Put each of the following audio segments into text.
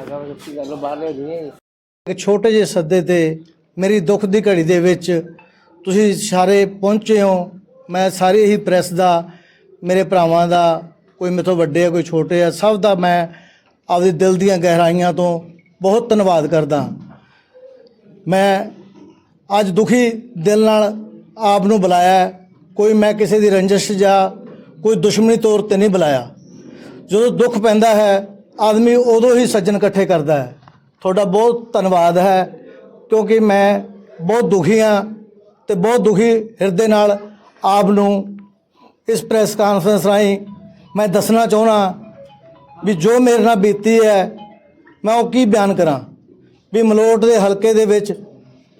ਆ ਗਿਆ ਰੱਸੀ ਗੱਲ ਬਾਹਰ ਲੈ ਗਈ ਇੱਕ ਛੋਟੇ ਜਿਹੇ ਸੱਦੇ ਤੇ ਮੇਰੀ ਦੁੱਖ ਦੀ ਘੜੀ ਦੇ ਵਿੱਚ ਤੁਸੀਂ ਸਾਰੇ ਪਹੁੰਚੇ ਹੋ। ਮੈਂ ਸਾਰੀ ਹੀ ਪ੍ਰੈਸ ਦਾ, ਮੇਰੇ ਭਰਾਵਾਂ ਦਾ, ਕੋਈ ਮੇਰੇ ਤੋਂ ਵੱਡੇ ਆ, ਕੋਈ ਛੋਟੇ ਆ, ਸਭ ਦਾ ਮੈਂ ਆਪਦੇ ਦਿਲ ਦੀਆਂ ਗਹਿਰਾਈਆਂ ਤੋਂ ਬਹੁਤ ਧੰਨਵਾਦ ਕਰਦਾ ਮੈਂ ਅੱਜ ਦੁਖੀ ਦਿਲ ਨਾਲ ਆਪ ਨੂੰ ਬੁਲਾਇਆ ਹੈ। ਕੋਈ ਮੈਂ ਕਿਸੇ ਦੀ ਰੰਜਿਸ਼ ਜਾਂ ਕੋਈ ਦੁਸ਼ਮਣੀ ਤੌਰ ਤੇ ਨਹੀਂ ਬੁਲਾਇਆ। ਜਦੋਂ ਦੁੱਖ ਪੈਂਦਾ ਹੈ ਆਦਮੀ ਉਦੋਂ ਹੀ ਸੱਜਣ ਇਕੱਠੇ ਕਰਦਾ ਹੈ। ਤੁਹਾਡਾ ਬਹੁਤ ਧੰਨਵਾਦ ਹੈ ਕਿਉਂਕਿ ਮੈਂ ਬਹੁਤ ਦੁਖੀ ਹਾਂ ਤੇ ਬਹੁਤ ਦੁਖੀ ਹਿਰਦੇ ਨਾਲ ਆਪ ਨੂੰ ਇਸ ਪ੍ਰੈਸ ਕਾਨਫਰੰਸ ਰਾਹੀਂ ਮੈਂ ਦੱਸਣਾ ਚਾਹੁੰਦਾ ਵੀ ਜੋ ਮੇਰੇ ਨਾਲ ਬੀਤੀ ਹੈ, ਮੈਂ ਉਹ ਕੀ ਬਿਆਨ ਕਰਾਂ? ਵੀ ਮਲੋਟ ਦੇ ਹਲਕੇ ਦੇ ਵਿੱਚ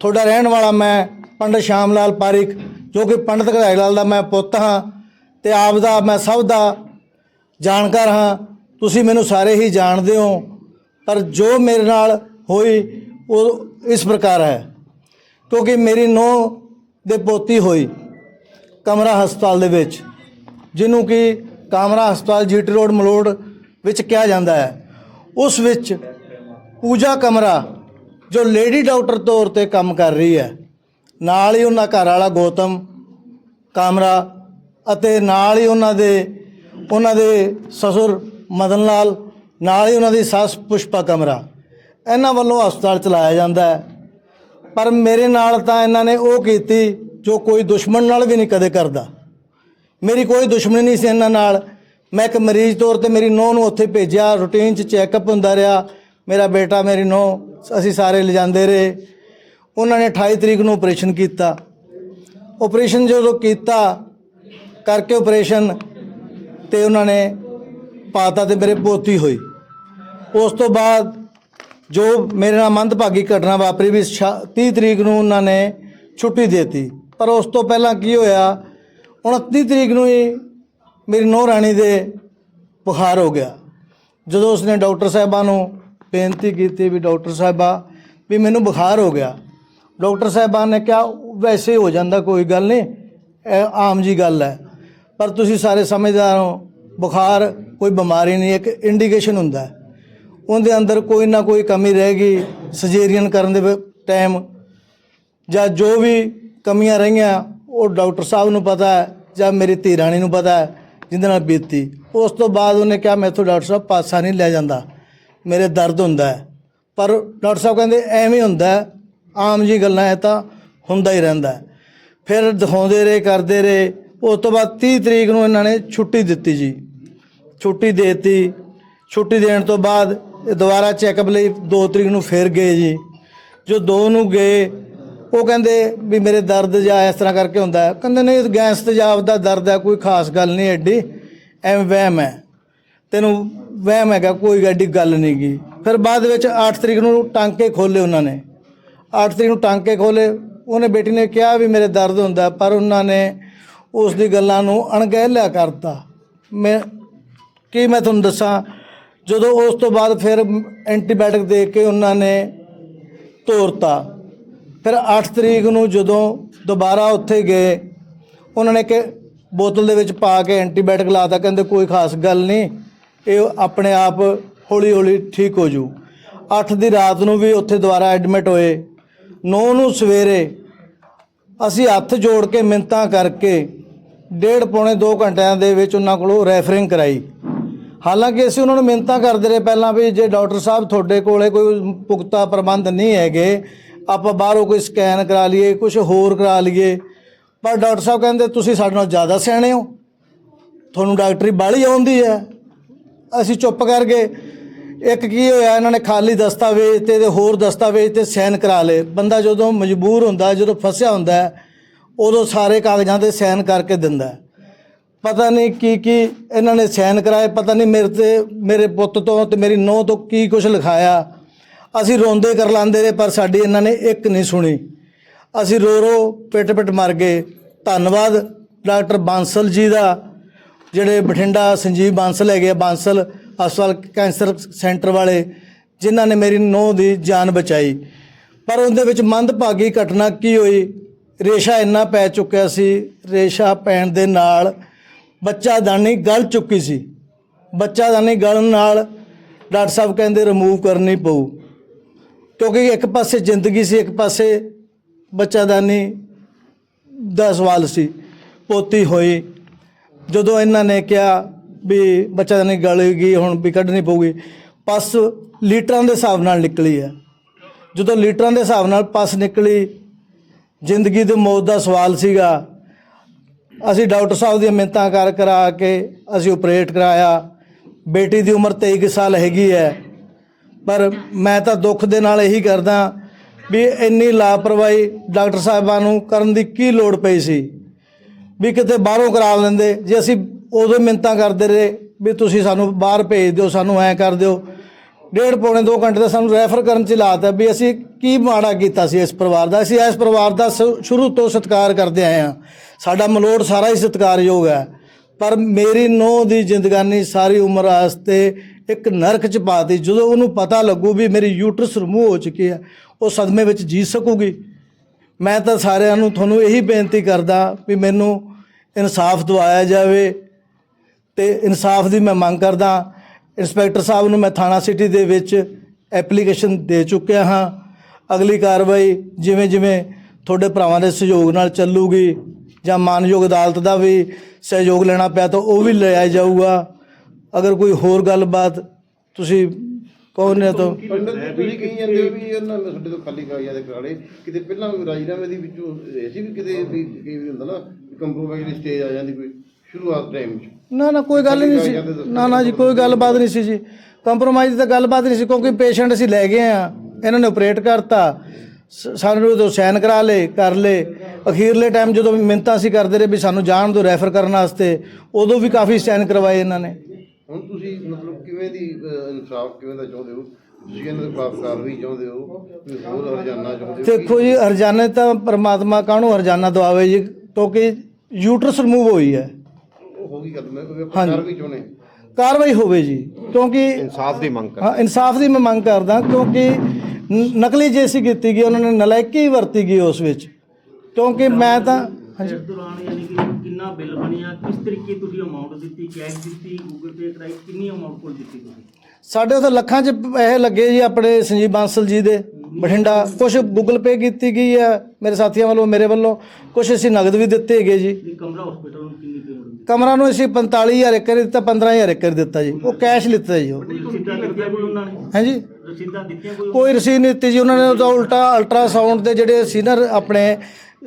ਤੁਹਾਡਾ ਰਹਿਣ ਵਾਲਾ ਮੈਂ ਪੰਡਤ ਸ਼ਾਮ ਲਾਲ ਪਾਰਿਕ ਜੋ ਕਿ ਪੰਡਤ ਘਰਾਈ ਲਾਲ ਦਾ ਮੈਂ ਪੁੱਤ ਹਾਂ ਤੇ ਆਪ ਦਾ ਮੈਂ ਸਭ ਦਾ ਜਾਣਕਾਰ ਹਾਂ। ਤੁਸੀਂ ਮੈਨੂੰ ਸਾਰੇ ਹੀ ਜਾਣਦੇ ਹੋ, ਪਰ ਜੋ ਮੇਰੇ ਨਾਲ ਹੋਈ, ਉਹ ਇਸ ਪ੍ਰਕਾਰ ਹੈ। ਕਿਉਂਕਿ ਮੇਰੀ ਨੂੰਹ ਦੇ ਪੋਤੀ ਹੋਈ ਕਮਰਾ ਹਸਪਤਾਲ ਦੇ ਵਿੱਚ, ਜਿਹਨੂੰ ਕਿ ਕਾਮਰਾ ਹਸਪਤਾਲ ਜੀਟੀ ਰੋਡ ਮਲੋੜ ਵਿੱਚ ਕਿਹਾ ਜਾਂਦਾ ਹੈ। ਉਸ ਵਿੱਚ ਪੂਜਾ ਕਮਰਾ, ਜੋ ਲੇਡੀ ਡਾਕਟਰ ਤੌਰ ਤੇ ਕੰਮ ਕਰ ਰਹੀ ਹੈ। ਨਾਲ ਹੀ ਉਹਨਾਂ ਘਰ ਵਾਲਾ ਗੌਤਮ ਕਾਮਰਾ ਅਤੇ ਨਾਲ ਹੀ ਉਹਨਾਂ ਦੇ ਉਹਨਾਂ ਦੇ ਸਸੁਰ ਮਦਨ ਲਾਲ, ਨਾਲ ਹੀ ਉਹਨਾਂ ਦੀ ਸੱਸ ਪੁਸ਼ਪਾ ਕਮਰਾ। ਇਹਨਾਂ ਵੱਲੋਂ ਹਸਪਤਾਲ ਚਲਾਇਆ ਜਾਂਦਾ ਹੈ। ਪਰ ਮੇਰੇ ਨਾਲ ਤਾਂ ਇਹਨਾਂ ਨੇ ਉਹ ਕੀਤੀ ਜੋ ਕੋਈ ਦੁਸ਼ਮਣ ਨਾਲ ਵੀ ਨਹੀਂ ਕਦੇ ਕਰਦਾ। ਮੇਰੀ ਕੋਈ ਦੁਸ਼ਮਣੀ ਨਹੀਂ ਸੀ ਇਹਨਾਂ ਨਾਲ। ਮੈਂ ਇੱਕ ਮਰੀਜ਼ ਤੌਰ ਤੇ ਮੇਰੀ ਨੂੰਹ ਨੂੰ ਉੱਥੇ ਭੇਜਿਆ, ਰੂਟੀਨ 'ਚ ਚੈੱਕਅਪ ਹੁੰਦਾ ਰਿਹਾ। ਮੇਰਾ ਬੇਟਾ, ਮੇਰੀ ਨੂੰਹ, ਅਸੀਂ ਸਾਰੇ ਲਿਜਾਂਦੇ ਰਹੇ। ਉਹਨਾਂ ਨੇ 28 ਤਰੀਕ ਨੂੰ ਆਪਰੇਸ਼ਨ ਕੀਤਾ। ਆਪਰੇਸ਼ਨ ਜਦੋਂ ਕੀਤਾ, ਕਰਕੇ ਆਪਰੇਸ਼ਨ ਤੇ ਉਹਨਾਂ ਨੇ ਪਾਤਾ ਤੇ ਮੇਰੇ ਪੋਤੀ ਹੋਈ। ਉਸ ਤੋਂ ਬਾਅਦ ਜੋ ਮੇਰੇ ਨਾਲ ਮੰਦਭਾਗੀ ਘਟਨਾ ਵਾਪਰੀ ਵੀ ਛਾ- 30 ਤਰੀਕ ਨੂੰ ਉਹਨਾਂ ਨੇ ਛੁੱਟੀ ਦੇਤੀ। ਪਰ ਉਸ ਤੋਂ ਪਹਿਲਾਂ ਕੀ ਹੋਇਆ 29 ਤਰੀਕ ਨੂੰ ਹੀ ਮੇਰੀ ਨੂੰਹ ਰਾਣੀ ਦੇ ਬੁਖਾਰ ਹੋ ਗਿਆ। ਜਦੋਂ ਉਸਨੇ ਡਾਕਟਰ ਸਾਹਿਬਾਂ ਨੂੰ ਬੇਨਤੀ ਕੀਤੀ ਵੀ ਡਾਕਟਰ ਸਾਹਿਬਾ ਵੀ ਮੈਨੂੰ ਬੁਖਾਰ ਹੋ ਗਿਆ। ਡਾਕਟਰ ਸਾਹਿਬਾਨ ਨੇ ਕਿਹਾ, ਵੈਸੇ ਹੋ ਜਾਂਦਾ, ਕੋਈ ਗੱਲ ਨਹੀਂ, ਇਹ ਆਮ ਜੀ ਗੱਲ ਹੈ। ਪਰ ਤੁਸੀਂ ਸਾਰੇ ਸਮਝਦਾਰ ਹੋ ਬੁਖਾਰ, ਕੋਈ ਬਿਮਾਰੀ ਨਹੀਂ, ਇੱਕ ਇੰਡੀਕੇਸ਼ਨ ਹੁੰਦਾ ਉਹਦੇ ਅੰਦਰ ਕੋਈ ਨਾ ਕੋਈ ਕਮੀ ਰਹੇਗੀ ਸਰਜਰੀਅਨ ਕਰਨ ਦੇ ਟਾਈਮ ਜਾਂ ਜੋ ਵੀ ਕਮੀਆਂ ਰਹੀਆਂ, ਉਹ ਡਾਕਟਰ ਸਾਹਿਬ ਨੂੰ ਪਤਾ ਹੈ ਜਾਂ ਮੇਰੀ ਧੀ ਰਾਣੀ ਨੂੰ ਪਤਾ ਹੈ, ਜਿਹਦੇ ਨਾਲ ਬੀਤੀ। ਉਸ ਤੋਂ ਬਾਅਦ ਉਹਨੇ ਕਿਹਾ ਮੈਥੋਂ ਡਾਕਟਰ ਸਾਹਿਬ ਪਾਸਾ ਨਹੀਂ ਲੈ ਜਾਂਦਾ। ਮੇਰੇ ਦਰਦ ਹੁੰਦਾ ਹੈ। ਪਰ ਡਾਕਟਰ ਸਾਹਿਬ ਕਹਿੰਦੇ, ਐਵੇਂ ਹੁੰਦਾ ਆਮ ਜੀ ਗੱਲਾਂ ਇਹ ਤਾਂ ਹੁੰਦਾ ਹੀ ਰਹਿੰਦਾ ਫਿਰ ਦਿਖਾਉਂਦੇ ਰਹੇ, ਕਰਦੇ ਰਹੇ। ਉਸ ਤੋਂ ਬਾਅਦ 30 ਤਰੀਕ ਨੂੰ ਇਹਨਾਂ ਨੇ ਛੁੱਟੀ ਦਿੱਤੀ ਜੀ। ਛੁੱਟੀ ਦੇਤੀ। ਛੁੱਟੀ ਦੇਣ ਤੋਂ ਬਾਅਦ ਦੁਬਾਰਾ ਚੈੱਕਅਪ ਲਈ 2 ਤਰੀਕ ਨੂੰ ਫੇਰ ਗਏ ਜੀ। ਜੋ 2 ਨੂੰ ਗਏ, ਉਹ ਕਹਿੰਦੇ ਵੀ ਮੇਰੇ ਦਰਦ ਜਾਂ ਇਸ ਤਰ੍ਹਾਂ ਕਰਕੇ ਹੁੰਦਾ ਹੈ। ਕਹਿੰਦੇ ਨਹੀਂ ਗੈਸ ਤੇਜ਼ਾਬ ਦਾ ਦਰਦ ਹੈ, ਕੋਈ ਖਾਸ ਗੱਲ ਨਹੀਂ ਐਡੀ। ਐਵੇਂ ਵਹਿਮ ਹੈ। ਤੈਨੂੰ ਵਹਿਮ ਹੈਗਾ, ਕੋਈ ਐਡੀ ਗੱਲ ਨਹੀਂ ਗਈ ਫਿਰ ਬਾਅਦ ਵਿੱਚ 8 ਤਰੀਕ ਨੂੰ ਟਾਂਕੇ ਖੋਲੇ ਉਹਨਾਂ ਨੇ। 8 ਤਰੀਕ ਨੂੰ ਟਾਂਕੇ ਖੋਲੇ ਉਹਨੇ ਬੇਟੀ ਨੇ ਕਿਹਾ ਵੀ ਮੇਰੇ ਦਰਦ ਹੁੰਦਾ, ਪਰ ਉਹਨਾਂ ਨੇ ਉਸ ਦੀ ਗੱਲਾਂ ਨੂੰ ਅਣਗਹਿਲਿਆ ਕਰਤਾ। ਮੈਂ ਕੀ ਮੈਂ ਤੁਹਾਨੂੰ ਦੱਸਾਂ, ਜਦੋਂ ਉਸ ਤੋਂ ਬਾਅਦ ਫਿਰ ਐਂਟੀਬਾਇਓਟਿਕ ਦੇ ਕੇ ਉਹਨਾਂ ਨੇ ਤੋਰਤਾ। ਫਿਰ 8 ਤਰੀਕ ਨੂੰ ਜਦੋਂ ਦੁਬਾਰਾ ਉੱਥੇ ਗਏ, ਉਹਨਾਂ ਨੇ ਕਿ ਬੋਤਲ ਦੇ ਵਿੱਚ ਪਾ ਕੇ ਐਂਟੀਬਾਇਓਟਿਕ ਲਾਤਾ ਕਹਿੰਦੇ ਕੋਈ ਖਾਸ ਗੱਲ ਨਹੀਂ, ਇਹ ਆਪਣੇ ਆਪ ਹੌਲੀ ਹੌਲੀ ਠੀਕ ਹੋ ਜੂ। 8 ਦੀ ਰਾਤ ਨੂੰ ਵੀ ਉੱਥੇ ਦੁਬਾਰਾ ਐਡਮਿਟ ਹੋਏ। 9 ਨੂੰ ਸਵੇਰੇ ਅਸੀਂ ਹੱਥ ਜੋੜ ਕੇ ਮਿੰਤਾਂ ਕਰਕੇ ਡੇਢ ਪੌਣੇ 2 ਘੰਟਿਆਂ ਦੇ ਵਿੱਚ ਉਹਨਾਂ ਕੋਲੋਂ ਰੈਫਰਿੰਗ ਕਰਾਈ। ਹਾਲਾਂਕਿ ਅਸੀਂ ਉਹਨਾਂ ਨੂੰ ਮਿੰਤਾਂ ਕਰਦੇ ਰਹੇ ਪਹਿਲਾਂ ਵੀ ਜੇ ਡਾਕਟਰ ਸਾਹਿਬ ਤੁਹਾਡੇ ਕੋਲੇ ਕੋਈ ਪੁਖਤਾ ਪ੍ਰਬੰਧ ਨਹੀਂ ਹੈਗੇ, ਆਪਾਂ ਬਾਹਰੋਂ ਕੋਈ ਸਕੈਨ ਕਰਾ ਲਈਏ ਕੁਝ ਹੋਰ ਕਰਾ ਲਈਏ। ਪਰ ਡਾਕਟਰ ਸਾਹਿਬ ਕਹਿੰਦੇ, ਤੁਸੀਂ ਸਾਡੇ ਨਾਲ ਜ਼ਿਆਦਾ ਸਿਆਣੇ ਹੋ। ਤੁਹਾਨੂੰ ਡਾਕਟਰੀ ਬਾਹਲੀ ਆਉਂਦੀ ਹੈ। ਅਸੀਂ ਚੁੱਪ ਕਰ ਗਏ। ਇੱਕ ਕੀ ਹੋਇਆ, ਇਹਨਾਂ ਨੇ ਖਾਲੀ ਦਸਤਾਵੇਜ਼ ਤੇ ਇਹਦੇ ਹੋਰ ਦਸਤਾਵੇਜ਼ ਤੇ ਸਾਈਨ ਕਰਾ ਲਏ। ਬੰਦਾ ਜਦੋਂ ਮਜਬੂਰ ਹੁੰਦਾ, ਜਦੋਂ ਫਸਿਆ ਹੁੰਦਾ, ਉਦੋਂ ਸਾਰੇ ਕਾਗਜ਼ਾਂ ਤੇ ਸਾਈਨ ਕਰਕੇ ਦਿੰਦਾ। ਪਤਾ ਨਹੀਂ ਕੀ ਕੀ ਇਹਨਾਂ ਨੇ ਸਾਈਨ ਕਰਾਏ ਪਤਾ ਨਹੀਂ ਮੇਰੇ ਤੇ ਮੇਰੇ ਪੁੱਤ ਤੋਂ ਤੇ ਮੇਰੀ ਨੂੰਹ ਤੋਂ ਕੀ ਕੁਝ ਲਿਖਾਇਆ। ਅਸੀਂ ਰੋਂਦੇ ਕਰ ਲਾਂਦੇ ਰਹੇ ਪਰ ਸਾਡੀ ਇਹਨਾਂ ਨੇ ਇੱਕ ਨਹੀਂ ਸੁਣੀ। ਅਸੀਂ ਰੋ ਰੋ ਪਿੱਟ ਪਿੱਟ ਮਰ ਗਏ। ਧੰਨਵਾਦ ਡਾਕਟਰ ਬਾਂਸਲ ਜੀ ਦਾ ਜਿਹੜੇ ਬਠਿੰਡਾ ਸੰਜੀਵ ਬਾਂਸਲ ਹੈਗੇ ਆ, ਬਾਂਸਲ ਹਸਪਤਾਲ ਕੈਂਸਰ ਸੈਂਟਰ ਵਾਲੇ ਜਿਨ੍ਹਾਂ ਨੇ ਮੇਰੀ ਨੂੰਹ ਦੀ ਜਾਨ ਬਚਾਈ। ਪਰ ਉਹਦੇ ਵਿੱਚ ਮੰਦਭਾਗੀ ਘਟਨਾ ਕੀ ਹੋਈ? ਰੇਸ਼ਾ ਇੰਨਾ ਪੈ ਚੁੱਕਿਆ ਸੀ ਰੇਸ਼ਾ ਪੈਣ ਦੇ ਨਾਲ ਬੱਚਾ ਦਾਨੀ ਗਲ ਚੁੱਕੀ ਸੀ। ਬੱਚਾ ਦਾਨੀ ਗਲਣ ਨਾਲ ਡਾਕਟਰ ਸਾਹਿਬ ਕਹਿੰਦੇ ਰਿਮੂਵ ਕਰਨੀ ਪਊ। ਕਿਉਂਕਿ ਇੱਕ ਪਾਸੇ ਜ਼ਿੰਦਗੀ ਸੀ, ਇੱਕ ਪਾਸੇ ਬੱਚਾਦਾਨੀ ਦਾ ਸਵਾਲ ਸੀ, ਪੋਤੀ ਹੋਈ। ਜਦੋਂ ਇਹਨਾਂ ਨੇ ਕਿਹਾ ਵੀ ਬੱਚਾਦਾਨੀ ਗਲੇਗੀ ਹੁਣ ਵੀ ਕੱਢਣੀ ਪਊਗੀ ਪਸ ਲੀਟਰਾਂ ਦੇ ਹਿਸਾਬ ਨਾਲ ਨਿਕਲੀ ਹੈ। ਜਦੋਂ ਲੀਟਰਾਂ ਦੇ ਹਿਸਾਬ ਨਾਲ ਪਸ ਨਿਕਲੀ, ਜ਼ਿੰਦਗੀ ਤੇ ਮੌਤ ਦਾ ਸਵਾਲ ਸੀਗਾ ਅਸੀਂ ਡਾਕਟਰ ਸਾਹਿਬ ਦੀਆਂ ਮਿੰਤਾਂ ਕਰ ਕਰਾ ਕੇ ਅਸੀਂ ਆਪਰੇਟ ਕਰਾਇਆ। ਬੇਟੀ ਦੀ ਉਮਰ 23 ਕੁ ਸਾਲ ਹੈਗੀ ਹੈ। ਪਰ ਮੈਂ ਤਾਂ ਦੁੱਖ ਦੇ ਨਾਲ ਇਹੀ ਕਰਦਾ ਵੀ ਇੰਨੀ ਲਾਪਰਵਾਹੀ ਡਾਕਟਰ ਸਾਹਿਬਾਂ ਨੂੰ ਕਰਨ ਦੀ ਕੀ ਲੋੜ ਪਈ ਸੀ? ਵੀ ਕਿਤੇ ਬਾਹਰੋਂ ਕਰਾ ਲੈਂਦੇ। ਜੇ ਅਸੀਂ ਉਦੋਂ ਮਿੰਤਾਂ ਕਰਦੇ ਰਹੇ ਵੀ ਤੁਸੀਂ ਸਾਨੂੰ ਬਾਹਰ ਭੇਜ ਦਿਓ, ਸਾਨੂੰ ਐਂ ਕਰ ਦਿਓ। ਡੇਢ ਪੌਣੇ 2 ਘੰਟੇ ਦਾ ਸਾਨੂੰ ਰੈਫਰ ਕਰਨ ਚ ਲਾਤਾ ਵੀ ਅਸੀਂ ਕੀ ਮਾੜਾ ਕੀਤਾ ਸੀ ਇਸ ਪਰਿਵਾਰ ਦਾ। ਅਸੀਂ ਇਸ ਪਰਿਵਾਰ ਦਾ ਸ- ਸ਼ੁਰੂ ਤੋਂ ਸਤਿਕਾਰ ਕਰਦੇ ਆਏ ਹਾਂ। ਸਾਡਾ ਮਲੋੜ ਸਾਰਾ ਹੀ ਸਤਿਕਾਰਯੋਗ ਹੈ। ਪਰ ਮੇਰੀ ਨੂੰਹ ਦੀ ਜ਼ਿੰਦਗਾਨੀ ਸਾਰੀ ਉਮਰ ਵਾਸਤੇ ਇੱਕ ਨਰਕ ਚ ਪਾਤੀ। ਜਦੋਂ ਉਹਨੂੰ ਪਤਾ ਲੱਗੂ ਵੀ ਮੇਰੀ ਯੂਟਰਸ ਰਿਮੂਵ ਹੋ ਚੁੱਕੀ ਹੈ, ਉਹ ਸਦਮੇ ਵਿੱਚ ਜੀ ਸਕੂਗੀ। ਮੈਂ ਤਾਂ ਸਾਰਿਆਂ ਨੂੰ ਤੁਹਾਨੂੰ ਇਹੀ ਬੇਨਤੀ ਕਰਦਾ ਵੀ ਮੈਨੂੰ ਇਨਸਾਫ ਦਿਵਾਇਆ ਜਾਵੇ ਤੇ ਇਨਸਾਫ ਦੀ ਮੈਂ ਮੰਗ ਕਰਦਾ। ਇੰਸਪੈਕਟਰ ਸਾਹਿਬ ਨੂੰ ਮੈਂ ਥਾਣਾ ਸਿਟੀ ਦੇ ਵਿੱਚ ਐਪਲੀਕੇਸ਼ਨ ਦੇ ਚੁੱਕਿਆ ਹਾਂ। ਅਗਲੀ ਕਾਰਵਾਈ ਜਿਵੇਂ ਜਿਵੇਂ ਤੁਹਾਡੇ ਭਰਾਵਾਂ ਦੇ ਸਹਿਯੋਗ ਨਾਲ ਚੱਲੂਗੀ ਜਾਂ ਮਾਨਯੋਗ ਅਦਾਲਤ ਦਾ ਵੀ ਸਹਿਯੋਗ ਲੈਣਾ ਪਿਆ ਤਾਂ ਉਹ ਵੀ ਲਿਆ ਜਾਊਗਾ। ਅਗਰ ਕੋਈ ਹੋਰ ਗੱਲਬਾਤ ਤੁਸੀਂ ਕਹੋ ਨੇ ਤਾਂ ਤੁਸੀਂ ਕਹੀ ਜਾਂਦੇ ਹੋ ਵੀ ਇਹਨਾਂ ਨੇ ਸਾਡੇ ਤੋਂ ਖਾਲੀ ਕਾਗਜ਼ਾਂ ਦੇ ਕਰਾੜੇ ਕਿਤੇ ਪਹਿਲਾਂ ਵੀ ਰਾਜੀਨਾਮੇ ਦੀ ਵਿੱਚੋਂ ਐਸੀ ਵੀ ਕਿਤੇ ਵੀ ਕਈ ਵਾਰੀ ਹੁੰਦਾ ਨਾ ਕੰਪਰੋਮਾਈਜ਼ ਦੀ ਸਟੇਜ ਆ ਜਾਂਦੀ ਕੋਈ ਸ਼ੁਰੂਆਤ ਟਾਈਮ 'ਚ। ਨਾ ਨਾ ਕੋਈ ਗੱਲ ਨਹੀਂ ਸੀ। ਨਾ ਨਾ ਜੀ ਕੋਈ ਗੱਲਬਾਤ ਨਹੀਂ ਸੀ ਜੀ। ਕੰਪਰੋਮਾਈਜ਼ ਤਾਂ ਗੱਲਬਾਤ ਨਹੀਂ ਸੀ ਕਿਉਂਕਿ ਪੇਸ਼ੈਂਟ ਅਸੀਂ ਲੈ ਗਏ ਆ। ਇਹਨਾਂ ਨੇ ਆਪਰੇਟ ਕਰਤਾ। ਸਾਨੂੰ ਤੋਂ ਸਾਈਨ ਕਰਾ ਲੇ ਕਰ ਲੇ ਅਖੀਰਲੇ ਟਾਈਮ ਜਦੋਂ ਮਿੰਤਾਂ ਸੀ ਕਰਦੇ ਰਹੇ ਵੀ ਸਾਨੂੰ ਜਾਣ ਦਿਓ ਰੈਫਰ ਕਰਨ ਵਾਸਤੇ ਉਦੋਂ ਵੀ ਕਾਫੀ ਸਾਈਨ ਕਰਵਾਏ ਇਹਨਾਂ ਨੇ। ਹੁਣ ਤੁਸੀਂ ਮਤਲਬ ਕਿਵੇਂ ਦੀ ਇਨਸਾਫ ਕਿਵੇਂ ਦਾ ਚਾਹੁੰਦੇ ਹੋ? ਤੁਸੀਂ ਇਹਨਾਂ ਦੇ ਖਿਲਾਫ ਕਾਰਵਾਈ ਚਾਹੁੰਦੇ ਹੋ? ਕੋਈ ਹੋਰ ਹਰਜਾਨਾ ਚਾਹੁੰਦੇ ਹੋ? ਦੇਖੋ ਜੀ ਹਰਜਾਨੇ ਤਾਂ ਪਰਮਾਤਮਾ ਕਾਹਨੂੰ ਹਰਜਾਨਾ ਦਵਾਵੇ ਜੀ? ਕਿਉਂਕਿ ਯੂਟਰਸ ਰਿਮੂਵ ਹੋਈ ਹੈ। ਹੋ ਗਈ ਗੱਲ ਮੈਂ। ਕਾਰਵਾਈ ਚਾਹੁੰਦੇ ਕਾਰਵਾਈ ਹੋਵੇ ਜੀ ਕਿਉਂਕਿ ਇਨਸਾਫ ਦੀ ਮੰਗ ਕਰ ਹਾਂ ਇਨਸਾਫ ਦੀ ਮੈਂ ਮੰਗ ਕਰਦਾ ਕਿਉਂਕਿ ਨਕਲੀ ਜੇਸੀ ਕੀਤੀ ਗਈ ਉਹਨਾਂ ਨੇ ਨਲਾਇਕੀ ਵਰਤੀ ਗਈ ਉਸ ਵਿੱਚ। ਕਿਉਂਕਿ ਮੈਂ ਤਾਂ ਹਾਂਜੀ। ਇਸ ਦੌਰਾਨ ਯਾਨੀ ਕਿ ਕਿੰਨਾ ਬਿੱਲ ਬਣਿਆ ਕਿਸ ਤਰੀਕੇ ਤੁਸੀਂ ਅਮਾਉਂਟ ਦਿੱਤੀ ਕੈਸ਼ ਦਿੱਤੀ ਗੂਗਲ ਪੇ ਕਰਾਈ ਕਿੰਨੀ ਅਮਾਉਂਟ ਕੋਲ ਦਿੱਤੀ ਤੁਸੀਂ? ਸਾਡੇ ਉੱਥੇ ਲੱਖਾਂ 'ਚ ਪੈਸੇ ਲੱਗੇ ਜੀ ਆਪਣੇ ਸੰਜੀਵ ਬਾਂਸਲ ਜੀ ਦੇ। ਬਠਿੰਡਾ ਕੁਝ ਗੂਗਲ ਪੇ ਕੀਤੀ ਗਈ ਹੈ ਮੇਰੇ ਸਾਥੀਆਂ ਵੱਲੋਂ ਮੇਰੇ ਵੱਲੋਂ। ਕੁਝ ਅਸੀਂ ਨਗਦ ਵੀ ਦਿੱਤੇ ਹੈਗੇ ਜੀ। ਵੀ ਕਮਰਾ ਹਸਪੀਟਲ ਨੂੰ ਕਿੰਨੀ ਪੇਮੈਂਟ ਦਿੱਤੀ? ਕਮਰਾ ਨੂੰ ਅਸੀਂ 45000 ਏਕੜ ਦਿੱਤਾ 15000 ਏਕੜ ਦਿੱਤਾ ਜੀ। ਉਹ ਕੈਸ਼ ਲਿੱਤਾ ਜੀ ਉਹ। ਕੋਈ ਉਹਨਾਂ ਨੇ? ਹਾਂਜੀ। ਰਸੀਦਾਂ ਦਿੱਤੀਆਂ ਕੋਈ ਕੋਈ ਰਸੀਦ ਨਹੀਂ ਦਿੱਤੀ ਜੀ ਉਹਨਾਂ ਨੇ ਤਾਂ ਉਲਟਾ ਅਲਟਰਾਸਾਊਂਡ ਦੇ ਜਿਹੜੇ ਸੀ ਨਾ ਆਪਣੇ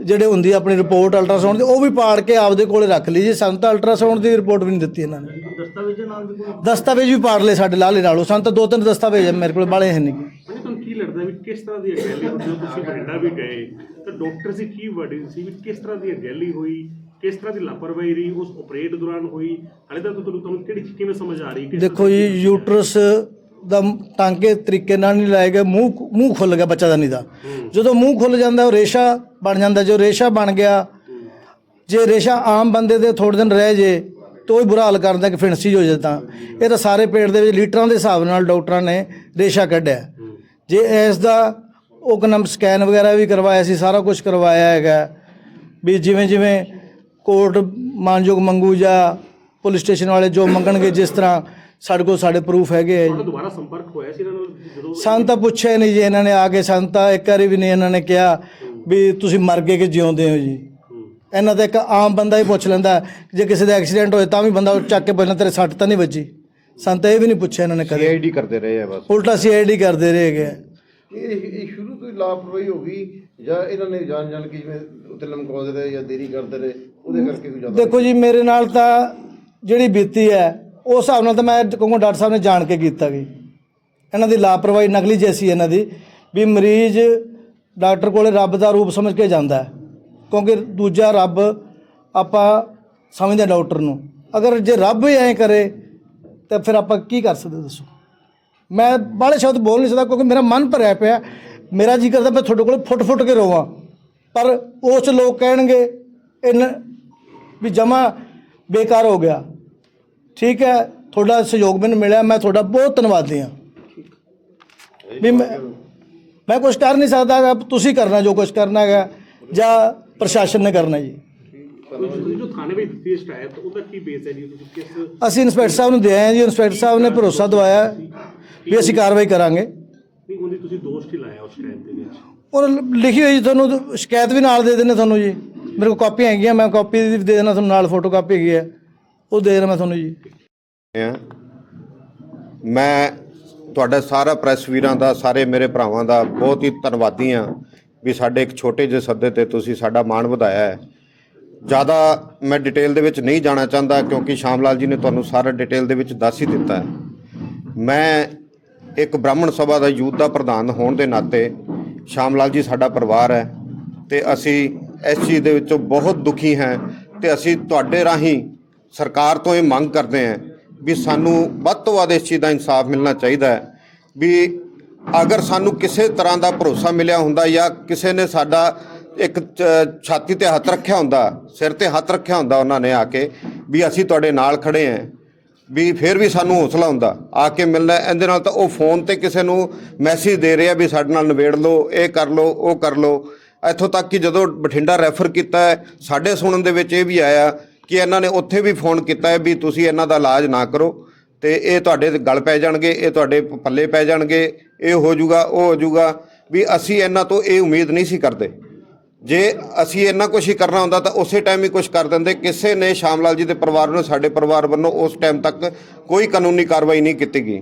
ਜਿਹੜੇ ਹੁੰਦੀ ਆ ਆਪਣੀ ਰਿਪੋਰਟ ਅਲਟਰਾਸਾਊਂਡ ਦੀ ਉਹ ਵੀ ਪਾੜ ਕੇ ਆਪਦੇ ਕੋਲੇ ਰੱਖ ਲਈ ਜੀ ਸਾਨੂੰ ਤਾਂ ਅਲਟਰਾਸਾਊਂਡ ਦੀ ਰਿਪੋਰਟ ਵੀ ਨਹੀਂ ਦਿੱਤੀ ਇਹਨਾਂ ਨੇ। ਦਸਤਾਵੇਜ਼ਾਂ ਨਾਲ ਵੀ ਕੋਈ ਦਸਤਾਵੇਜ਼ ਵੀ ਪਾੜ ਲਏ ਸਾਡੇ ਲਾਲੇ ਨਾਲੋਂ ਸਾਨੂੰ ਤਾਂ ਦੋ ਤਿੰਨ ਦਸਤਾਵੇਜ਼ ਆ ਮੇਰੇ ਕੋਲ ਬਾਲੇ ਹੈ ਨਹੀਂ। ਮੈਨੂੰ ਤੁਹਾਨੂੰ ਕੀ ਲੱਗਦਾ ਵੀ ਕਿਸ ਤਰ੍ਹਾਂ ਦੀ ਅਗੈਲੀ ਜਦੋਂ ਤੁਸੀਂ ਬਠਿੰਡਾ ਵੀ ਗਏ ਤਾਂ ਡਾਕਟਰ ਸੀ ਕੀ ਵਰਡਿੰਗ ਸੀ ਵੀ ਕਿਸ ਤਰ੍ਹਾਂ ਦੀ ਅਗੈਲੀ ਹੋਈ ਕਿਸ ਤਰ੍ਹਾਂ ਦੀ ਲਾਪਰਵਾਹੀ ਰਹੀ ਉਸ ਆਪਰੇਟ ਦੌਰਾਨ ਹੋਈ ਹਾਲੇ ਤੱਕ ਤੁਹਾਨੂੰ ਤੁਹਾਨੂੰ ਕਿਹੜੀ ਚੀਜ਼ ਕਿਵੇਂ ਸਮਝ ਆ ਰਹੀ ਕਿਸ ਦੇਖੋ ਜੀ ਯੂਟਰਸ ਦਾ ਟਾਂਕੇ ਤਰੀਕੇ ਨਾਲ ਨਹੀਂ ਲਾਏ ਗਏ ਮੂੰਹ ਮੂੰਹ ਖੁੱਲ ਗਿਆ ਬੱਚਾ ਦਾ। ਨਹੀਂ ਦਾ ਜਦੋਂ ਮੂੰਹ ਖੁੱਲ ਜਾਂਦਾ ਉਹ ਰੇਸ਼ਾ ਬਣ ਜਾਂਦਾ। ਜੋ ਰੇਸ਼ਾ ਬਣ ਗਿਆ ਜੇ ਰੇਸ਼ਾ ਆਮ ਬੰਦੇ ਦੇ ਥੋੜੇ ਦਿਨ ਰਹਿ ਜੇ ਤਾਂ ਹੀ ਬੁਰਾ ਹਾਲ ਕਰਦਾ ਕਿ ਫਿਣਸੀ ਹੋ ਤਾਂ। ਇਹ ਤਾਂ ਸਾਰੇ ਪੇਟ ਦੇ ਵਿੱਚ ਲੀਟਰਾਂ ਦੇ ਹਿਸਾਬ ਨਾਲ ਡਾਕਟਰਾਂ ਨੇ ਰੇਸ਼ਾ ਕੱਢਿਆ। ਜੇ ਇਸ ਦਾ ਉਹ ਕਨਮ ਸਕੈਨ ਵਗੈਰਾ ਵੀ ਕਰਵਾਇਆ ਸੀ ਸਾਰਾ ਕੁਝ ਕਰਵਾਇਆ ਹੈਗਾ। ਵੀ ਜਿਵੇਂ ਜਿਵੇਂ ਕੋਰਟ ਮਾਨਯੋਗ ਮੰਗੂ ਜਾਂ ਪੁਲਿਸ ਸਟੇਸ਼ਨ ਵਾਲੇ ਜੋ ਮੰਗਣਗੇ ਜਿਸ ਤਰ੍ਹਾਂ ਸਾਡੇ ਕੋਲ ਸਾਡੇ ਪ੍ਰੂਫ ਹੈਗੇ ਆ ਜੀ। ਤੁਹਾਡਾ ਦੁਬਾਰਾ ਸੰਪਰਕ ਹੋਇਆ ਸੀ ਇਹਨਾਂ ਨਾਲ ਜਦੋਂ ਸਾਨੂੰ ਤਾਂ ਪੁੱਛਿਆ ਨਹੀਂ ਜੀ ਇਹਨਾਂ ਨੇ ਆ ਕੇ ਸਾਨੂੰ ਤਾਂ ਇੱਕ ਵਾਰੀ ਵੀ ਨਹੀਂ ਇਹਨਾਂ ਨੇ ਕਿਹਾ ਵੀ ਤੁਸੀਂ ਮਰ ਗਏ ਕਿ ਜਿਉਂਦੇ ਹੋ ਜੀ। ਇਹਨਾਂ ਤਾਂ ਇੱਕ ਆਮ ਬੰਦਾ ਹੀ ਪੁੱਛ ਲੈਂਦਾ ਜੇ ਕਿਸੇ ਦਾ ਐਕਸੀਡੈਂਟ ਹੋਏ ਤਾਂ ਵੀ ਬੰਦਾ ਚੱਕ ਕੇ ਪਹਿਲਾਂ ਤੇਰੇ ਸੱਟ ਤਾਂ ਨਹੀਂ ਵੱਜੀ। ਸਾਨੂੰ ਤਾਂ ਇਹ ਵੀ ਨਹੀਂ ਪੁੱਛਿਆ ਇਹਨਾਂ ਨੇ ਕਦੇ। ਸੀਆਈਡੀ ਕਰਦੇ ਰਹੇ ਆ ਬਸ। ਉਲਟਾ ਸੀਆਈਡੀ ਕਰਦੇ ਰਹੇ ਹੈਗੇ ਆ। ਇਹ ਇਹ ਸ਼ੁਰੂ ਤੋਂ ਹੀ ਲਾਪਰਵਾਹੀ ਹੋ ਗਈ ਜਾਂ ਇਹਨਾਂ ਨੇ ਜਾਣ ਜਾਣ ਕੇ ਜਿਵੇਂ ਉੱਤੇ ਲਮਕਾਉਂਦੇ ਰਹੇ ਜਾਂ ਦੇਰੀ ਕਰਦੇ ਰਹੇ ਉਹਦੇ ਕਰਕੇ ਕੋਈ ਜ਼ਿਆਦਾ ਦੇਖੋ ਜੀ ਮੇਰੇ ਨਾਲ ਤਾਂ ਜਿਹੜੀ ਬੀਤੀ ਹੈ ਉਸ ਹਿਸਾਬ ਨਾਲ ਤਾਂ ਮੈਂ ਕਹੂੰਗਾ ਡਾਕਟਰ ਸਾਹਿਬ ਨੇ ਜਾਣ ਕੇ ਕੀਤਾ ਗਈ ਇਹਨਾਂ ਦੀ ਲਾਪਰਵਾਹੀ ਨਕਲੀ ਜੈਸੀ ਇਹਨਾਂ ਦੀ, ਵੀ ਮਰੀਜ਼ ਡਾਕਟਰ ਕੋਲੇ ਰੱਬ ਦਾ ਰੂਪ ਸਮਝ ਕੇ ਜਾਂਦਾ ਹੈ। ਕਿਉਂਕਿ ਦੂਜਾ ਰੱਬ ਆਪਾਂ ਸਮਝਦੇ ਹਾਂ ਡਾਕਟਰ ਨੂੰ। ਅਗਰ ਜੇ ਰੱਬ ਹੀ ਐਂ ਕਰੇ, ਤਾਂ ਫਿਰ ਆਪਾਂ ਕੀ ਕਰ ਸਕਦੇ ਦੱਸੋ? ਮੈਂ ਬਾਹਲੇ ਸ਼ਬਦ ਬੋਲ ਨਹੀਂ ਸਕਦਾ ਕਿਉਂਕਿ ਮੇਰਾ ਮਨ ਭਰਿਆ ਪਿਆ। ਮੇਰਾ ਜੀ ਕਰਦਾ ਮੈਂ ਤੁਹਾਡੇ ਕੋਲ ਫੁੱਟ ਫੁੱਟ ਕੇ ਰੋਵਾਂ। ਪਰ ਉਸ ਲੋਕ ਕਹਿਣਗੇ, ਇਹ ਵੀ ਜਮਾ ਬੇਕਾਰ ਹੋ ਗਿਆ। ਠੀਕ ਹੈ ਤੁਹਾਡਾ ਸਹਿਯੋਗ ਮੈਨੂੰ ਮਿਲਿਆ ਮੈਂ ਤੁਹਾਡਾ ਬਹੁਤ ਧੰਨਵਾਦੀ ਹਾਂ। ਵੀ ਮੈਂ ਮੈਂ ਕੁਝ ਕਰ ਨਹੀਂ ਸਕਦਾ ਤੁਸੀਂ ਕਰਨਾ ਜੋ ਕੁਝ ਕਰਨਾ ਹੈਗਾ ਜਾਂ ਪ੍ਰਸ਼ਾਸਨ ਨੇ ਕਰਨਾ ਜੀ। ਤੁਸੀਂ ਜੋ ਥਾਣੇ ਵਿੱਚ ਦਿੱਤੀ ਹੈ ਸ਼ਿਕਾਇਤ ਉਹਦਾ ਕੀ ਬੇਸ ਹੈ ਜੀ? ਤੁਸੀਂ ਕਿਸ ਅਸੀਂ ਇੰਸਪੈਕਟਰ ਸਾਹਿਬ ਨੂੰ ਦੇ ਆਏ ਜੀ ਇੰਸਪੈਕਟਰ ਸਾਹਿਬ ਨੇ ਭਰੋਸਾ ਦਵਾਇਆ ਵੀ ਅਸੀਂ ਕਾਰਵਾਈ ਕਰਾਂਗੇ। ਨਹੀਂ ਉਹਦੀ ਤੁਸੀਂ ਦੋਸ਼ ਕੀ ਲਾਇਆ ਉਸ ਸ਼ਿਕਾਇਤ ਦੇ ਵਿੱਚ। ਉਹ ਲਿਖੀ ਹੋਈ ਤੁਹਾਨੂੰ ਸ਼ਿਕਾਇਤ ਵੀ ਨਾਲ ਦੇ ਦਿੰਦੇ ਤੁਹਾਨੂੰ ਜੀ। ਮੇਰੇ ਕੋਲ ਕਾਪੀਆਂ ਹੈਗੀਆਂ ਮੈਂ ਕਾਪੀ ਦੇ ਦੇਣਾ ਤੁਹਾਨੂੰ ਨਾਲ ਫੋਟੋ ਕਾਪੀ ਹੈਗੀ ਹੈ। ਉਹ ਦੇ ਦੇਣਾ ਮੈਂ ਤੁਹਾਨੂੰ ਜੀ। ਆ ਮੈਂ ਤੁਹਾਡਾ ਸਾਰਾ ਪ੍ਰੈਸ ਵੀਰਾਂ ਦਾ, ਸਾਰੇ ਮੇਰੇ ਭਰਾਵਾਂ ਦਾ ਬਹੁਤ ਹੀ ਧੰਨਵਾਦੀ ਆ ਵੀ ਸਾਡੇ ਇੱਕ ਛੋਟੇ ਜਿਹੇ ਸੱਦੇ ਤੇ ਤੁਸੀਂ ਸਾਡਾ ਮਾਣ ਵਧਾਇਆ ਹੈ। ਜ਼ਿਆਦਾ ਮੈਂ ਡਿਟੇਲ ਦੇ ਵਿੱਚ ਨਹੀਂ ਜਾਣਾ ਚਾਹੁੰਦਾ ਕਿਉਂਕਿ ਸ਼ਾਮ ਲਾਲ ਜੀ ਨੇ ਤੁਹਾਨੂੰ ਸਾਰਾ ਡਿਟੇਲ ਦੇ ਵਿੱਚ ਦੱਸ ਹੀ ਦਿੱਤਾ ਹੈ। ਮੈਂ ਇੱਕ ਬ੍ਰਾਹਮਣ ਸਭਾ ਦਾ ਯੂਥ ਦਾ ਪ੍ਰਧਾਨ ਹੋਣ ਦੇ ਨਾਤੇ ਸ਼ਾਮ ਲਾਲ ਜੀ ਸਾਡਾ ਪਰਿਵਾਰ ਹੈ ਤੇ ਅਸੀਂ ਇਸ ਚੀਜ਼ ਦੇ ਵਿੱਚੋਂ ਬਹੁਤ ਦੁਖੀ ਹਾਂ ਤੇ ਅਸੀਂ ਤੁਹਾਡੇ ਰਾਹੀਂ ਸਰਕਾਰ ਤੋਂ ਇਹ ਮੰਗ ਕਰਦੇ ਹਾਂ ਵੀ ਸਾਨੂੰ ਵੱਧ ਤੋਂ ਵੱਧ ਇਸ ਚੀਜ਼ ਦਾ ਇਨਸਾਫ ਮਿਲਣਾ ਚਾਹੀਦਾ ਹੈ, ਵੀ ਅਗਰ ਸਾਨੂੰ ਕਿਸੇ ਤਰ੍ਹਾਂ ਦਾ ਭਰੋਸਾ ਮਿਲਿਆ ਹੁੰਦਾ ਜਾਂ ਕਿਸੇ ਨੇ ਸਾਡਾ ਇੱਕ ਛਾਤੀ ਤੇ ਹੱਥ ਰੱਖਿਆ ਹੁੰਦਾ, ਸਿਰ ਤੇ ਹੱਥ ਰੱਖਿਆ ਹੁੰਦਾ ਉਹਨਾਂ ਨੇ ਆ ਕੇ ਵੀ ਅਸੀਂ ਤੁਹਾਡੇ ਨਾਲ ਖੜੇ ਹਾਂ, ਵੀ ਫਿਰ ਵੀ ਸਾਨੂੰ ਹੌਸਲਾ ਹੁੰਦਾ, ਆ ਕੇ ਮਿਲਣਾ, ਇਹਦੇ ਨਾਲ ਤਾਂ ਉਹ ਫੋਨ ਤੇ ਕਿਸੇ ਨੂੰ ਮੈਸੇਜ ਦੇ ਰਿਹਾ ਵੀ ਸਾਡੇ ਨਾਲ ਨਿਬੇੜ ਲਓ, ਇਹ ਕਰ ਲਓ, ਉਹ ਕਰ ਲਓ। ਇੱਥੋਂ ਤੱਕ ਕਿ ਜਦੋਂ ਬਠਿੰਡਾ ਰੈਫਰ ਕੀਤਾ, ਸਾਡੇ ਸੁਣਨ ਦੇ ਵਿੱਚ ਇਹ ਵੀ ਆਇਆ ਕਿ ਇਹਨਾਂ ਨੇ ਉੱਥੇ ਵੀ ਫੋਨ ਕੀਤਾ ਹੈ ਵੀ ਤੁਸੀਂ ਇਹਨਾਂ ਦਾ ਇਲਾਜ ਨਾ ਕਰੋ ਤੇ ਇਹ ਤੁਹਾਡੇ ਗਲ ਪੈ ਜਾਣਗੇ, ਇਹ ਤੁਹਾਡੇ ਪੱਲੇ ਪੈ ਜਾਣਗੇ, ਇਹ ਹੋ ਜਾਊਗਾ, ਉਹ ਹੋ ਜਾਊਗਾ, ਵੀ ਅਸੀਂ ਇਹਨਾਂ ਤੋਂ ਇਹ ਉਮੀਦ ਨਹੀਂ ਸੀ ਕਰਦੇ। ਜੇ ਅਸੀਂ ਇੰਨਾ ਕੁਝ ਹੀ ਕਰਨਾ ਹੁੰਦਾ ਤਾਂ ਉਸੇ ਟਾਈਮ ਹੀ ਕੁਝ ਕਰ ਦਿੰਦੇ। ਕਿਸੇ ਨੇ ਸ਼ਾਮ ਲਾਲ ਜੀ ਦੇ ਪਰਿਵਾਰ ਨੂੰ, ਸਾਡੇ ਪਰਿਵਾਰ ਵੱਲੋਂ ਉਸ ਟਾਈਮ ਤੱਕ ਕੋਈ ਕਾਨੂੰਨੀ ਕਾਰਵਾਈ ਨਹੀਂ ਕੀਤੀ ਗਈ।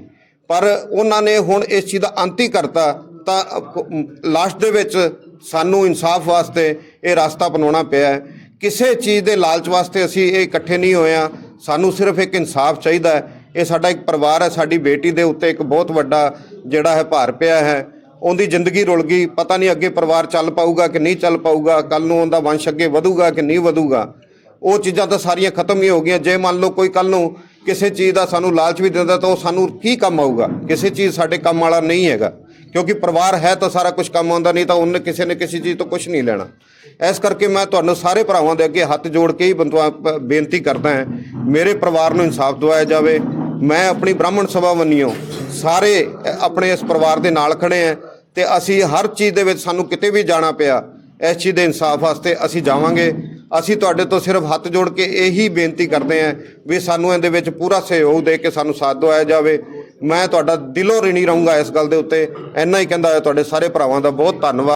ਪਰ ਉਹਨਾਂ ਨੇ ਹੁਣ ਇਸ ਚੀਜ਼ ਦਾ ਅੰਤ ਹੀ ਕਰਤਾ ਤਾਂ ਲਾਸਟ ਦੇ ਵਿੱਚ ਸਾਨੂੰ ਇਨਸਾਫ ਵਾਸਤੇ ਇਹ ਰਸਤਾ ਬਣਾਉਣਾ ਪਿਆ ਹੈ। ਕਿਸੇ ਚੀਜ਼ ਦੇ ਲਾਲਚ ਵਾਸਤੇ ਅਸੀਂ ਇਹ ਇਕੱਠੇ ਨਹੀਂ ਹੋਏ ਹਾਂ। ਸਾਨੂੰ ਸਿਰਫ ਇੱਕ ਇਨਸਾਫ ਚਾਹੀਦਾ ਹੈ। ਇਹ ਸਾਡਾ ਇੱਕ ਪਰਿਵਾਰ ਹੈ, ਸਾਡੀ ਬੇਟੀ ਦੇ ਉੱਤੇ ਇੱਕ ਬਹੁਤ ਵੱਡਾ ਜਿਹੜਾ ਹੈ ਭਾਰ ਪਿਆ ਹੈ। ਉਹਦੀ ਜ਼ਿੰਦਗੀ ਰੁਲ ਗਈ। ਪਤਾ ਨਹੀਂ ਅੱਗੇ ਪਰਿਵਾਰ ਚੱਲ ਪਾਊਗਾ ਕਿ ਨਹੀਂ ਚੱਲ ਪਾਊਗਾ। ਕੱਲ ਨੂੰ ਉਹਦਾ ਵੰਸ਼ ਅੱਗੇ ਵਧੂਗਾ ਕਿ ਨਹੀਂ ਵਧੂਗਾ। ਉਹ ਚੀਜ਼ਾਂ ਤਾਂ ਸਾਰੀਆਂ ਖਤਮ ਹੀ ਹੋ ਗਈਆਂ। ਜੇ ਮੰਨ ਲਓ ਕੋਈ ਕੱਲ ਨੂੰ ਕਿਸੇ ਚੀਜ਼ ਦਾ ਸਾਨੂੰ ਲਾਲਚ ਵੀ ਦਿੰਦਾ ਤਾਂ ਉਹ ਸਾਨੂੰ ਕੀ ਕੰਮ ਆਊਗਾ? ਕਿਸੇ ਚੀਜ਼ ਸਾਡੇ ਕੰਮ ਵਾਲਾ ਨਹੀਂ ਹੈਗਾ। ਕਿਉਂਕਿ ਪਰਿਵਾਰ ਹੈ ਤਾਂ ਸਾਰਾ ਕੁਝ ਕੰਮ ਆਉਂਦਾ, ਨਹੀਂ ਤਾਂ ਉਹਨੇ ਕਿਸੇ ਨੇ ਕਿਸੇ ਚੀਜ਼ ਤੋਂ ਕੁਝ ਨਹੀਂ ਲੈਣਾ। ਇਸ ਕਰਕੇ ਮੈਂ ਤੁਹਾਨੂੰ ਸਾਰੇ ਭਰਾਵਾਂ ਦੇ ਅੱਗੇ ਹੱਥ ਜੋੜ ਕੇ ਹੀ ਬੰਦਵਾ ਬੇਨਤੀ ਕਰਦਾ ਹਾਂ, ਮੇਰੇ ਪਰਿਵਾਰ ਨੂੰ ਇਨਸਾਫ ਦਿਵਾਇਆ ਜਾਵੇ। ਮੈਂ ਆਪਣੀ ਬ੍ਰਾਹਮਣ ਸਭਾ ਵੰਨੀਓ ਸਾਰੇ ਆਪਣੇ ਇਸ ਪਰਿਵਾਰ ਦੇ ਨਾਲ ਖੜੇ ਹਾਂ ਤੇ ਅਸੀਂ ਹਰ ਚੀਜ਼ ਦੇ ਵਿੱਚ ਸਾਨੂੰ ਕਿਤੇ ਵੀ ਜਾਣਾ ਪਿਆ, ਇਸ ਚੀਜ਼ ਦੇ ਇਨਸਾਫ ਵਾਸਤੇ ਅਸੀਂ ਜਾਵਾਂਗੇ। ਅਸੀਂ ਤੁਹਾਡੇ ਤੋਂ ਸਿਰਫ ਹੱਥ ਜੋੜ ਕੇ ਇਹੀ ਬੇਨਤੀ ਕਰਦੇ ਹਾਂ ਵੀ ਸਾਨੂੰ ਇਹਦੇ ਵਿੱਚ ਪੂਰਾ ਸਹਿਯੋਗ ਦੇ ਕੇ ਸਾਨੂੰ ਸਾਥ ਦਵਾਇਆ ਜਾਵੇ। ਮੈਂ ਤੁਹਾਡਾ ਦਿਲੋਂ ਰਿਣੀ ਰਹੂੰਗਾ ਇਸ ਗੱਲ ਦੇ ਉੱਤੇ। ਇੰਨਾ ਹੀ ਕਹਿੰਦਾ ਹੋਇਆ ਤੁਹਾਡੇ ਸਾਰੇ ਭਰਾਵਾਂ ਦਾ ਬਹੁਤ ਧੰਨਵਾਦ।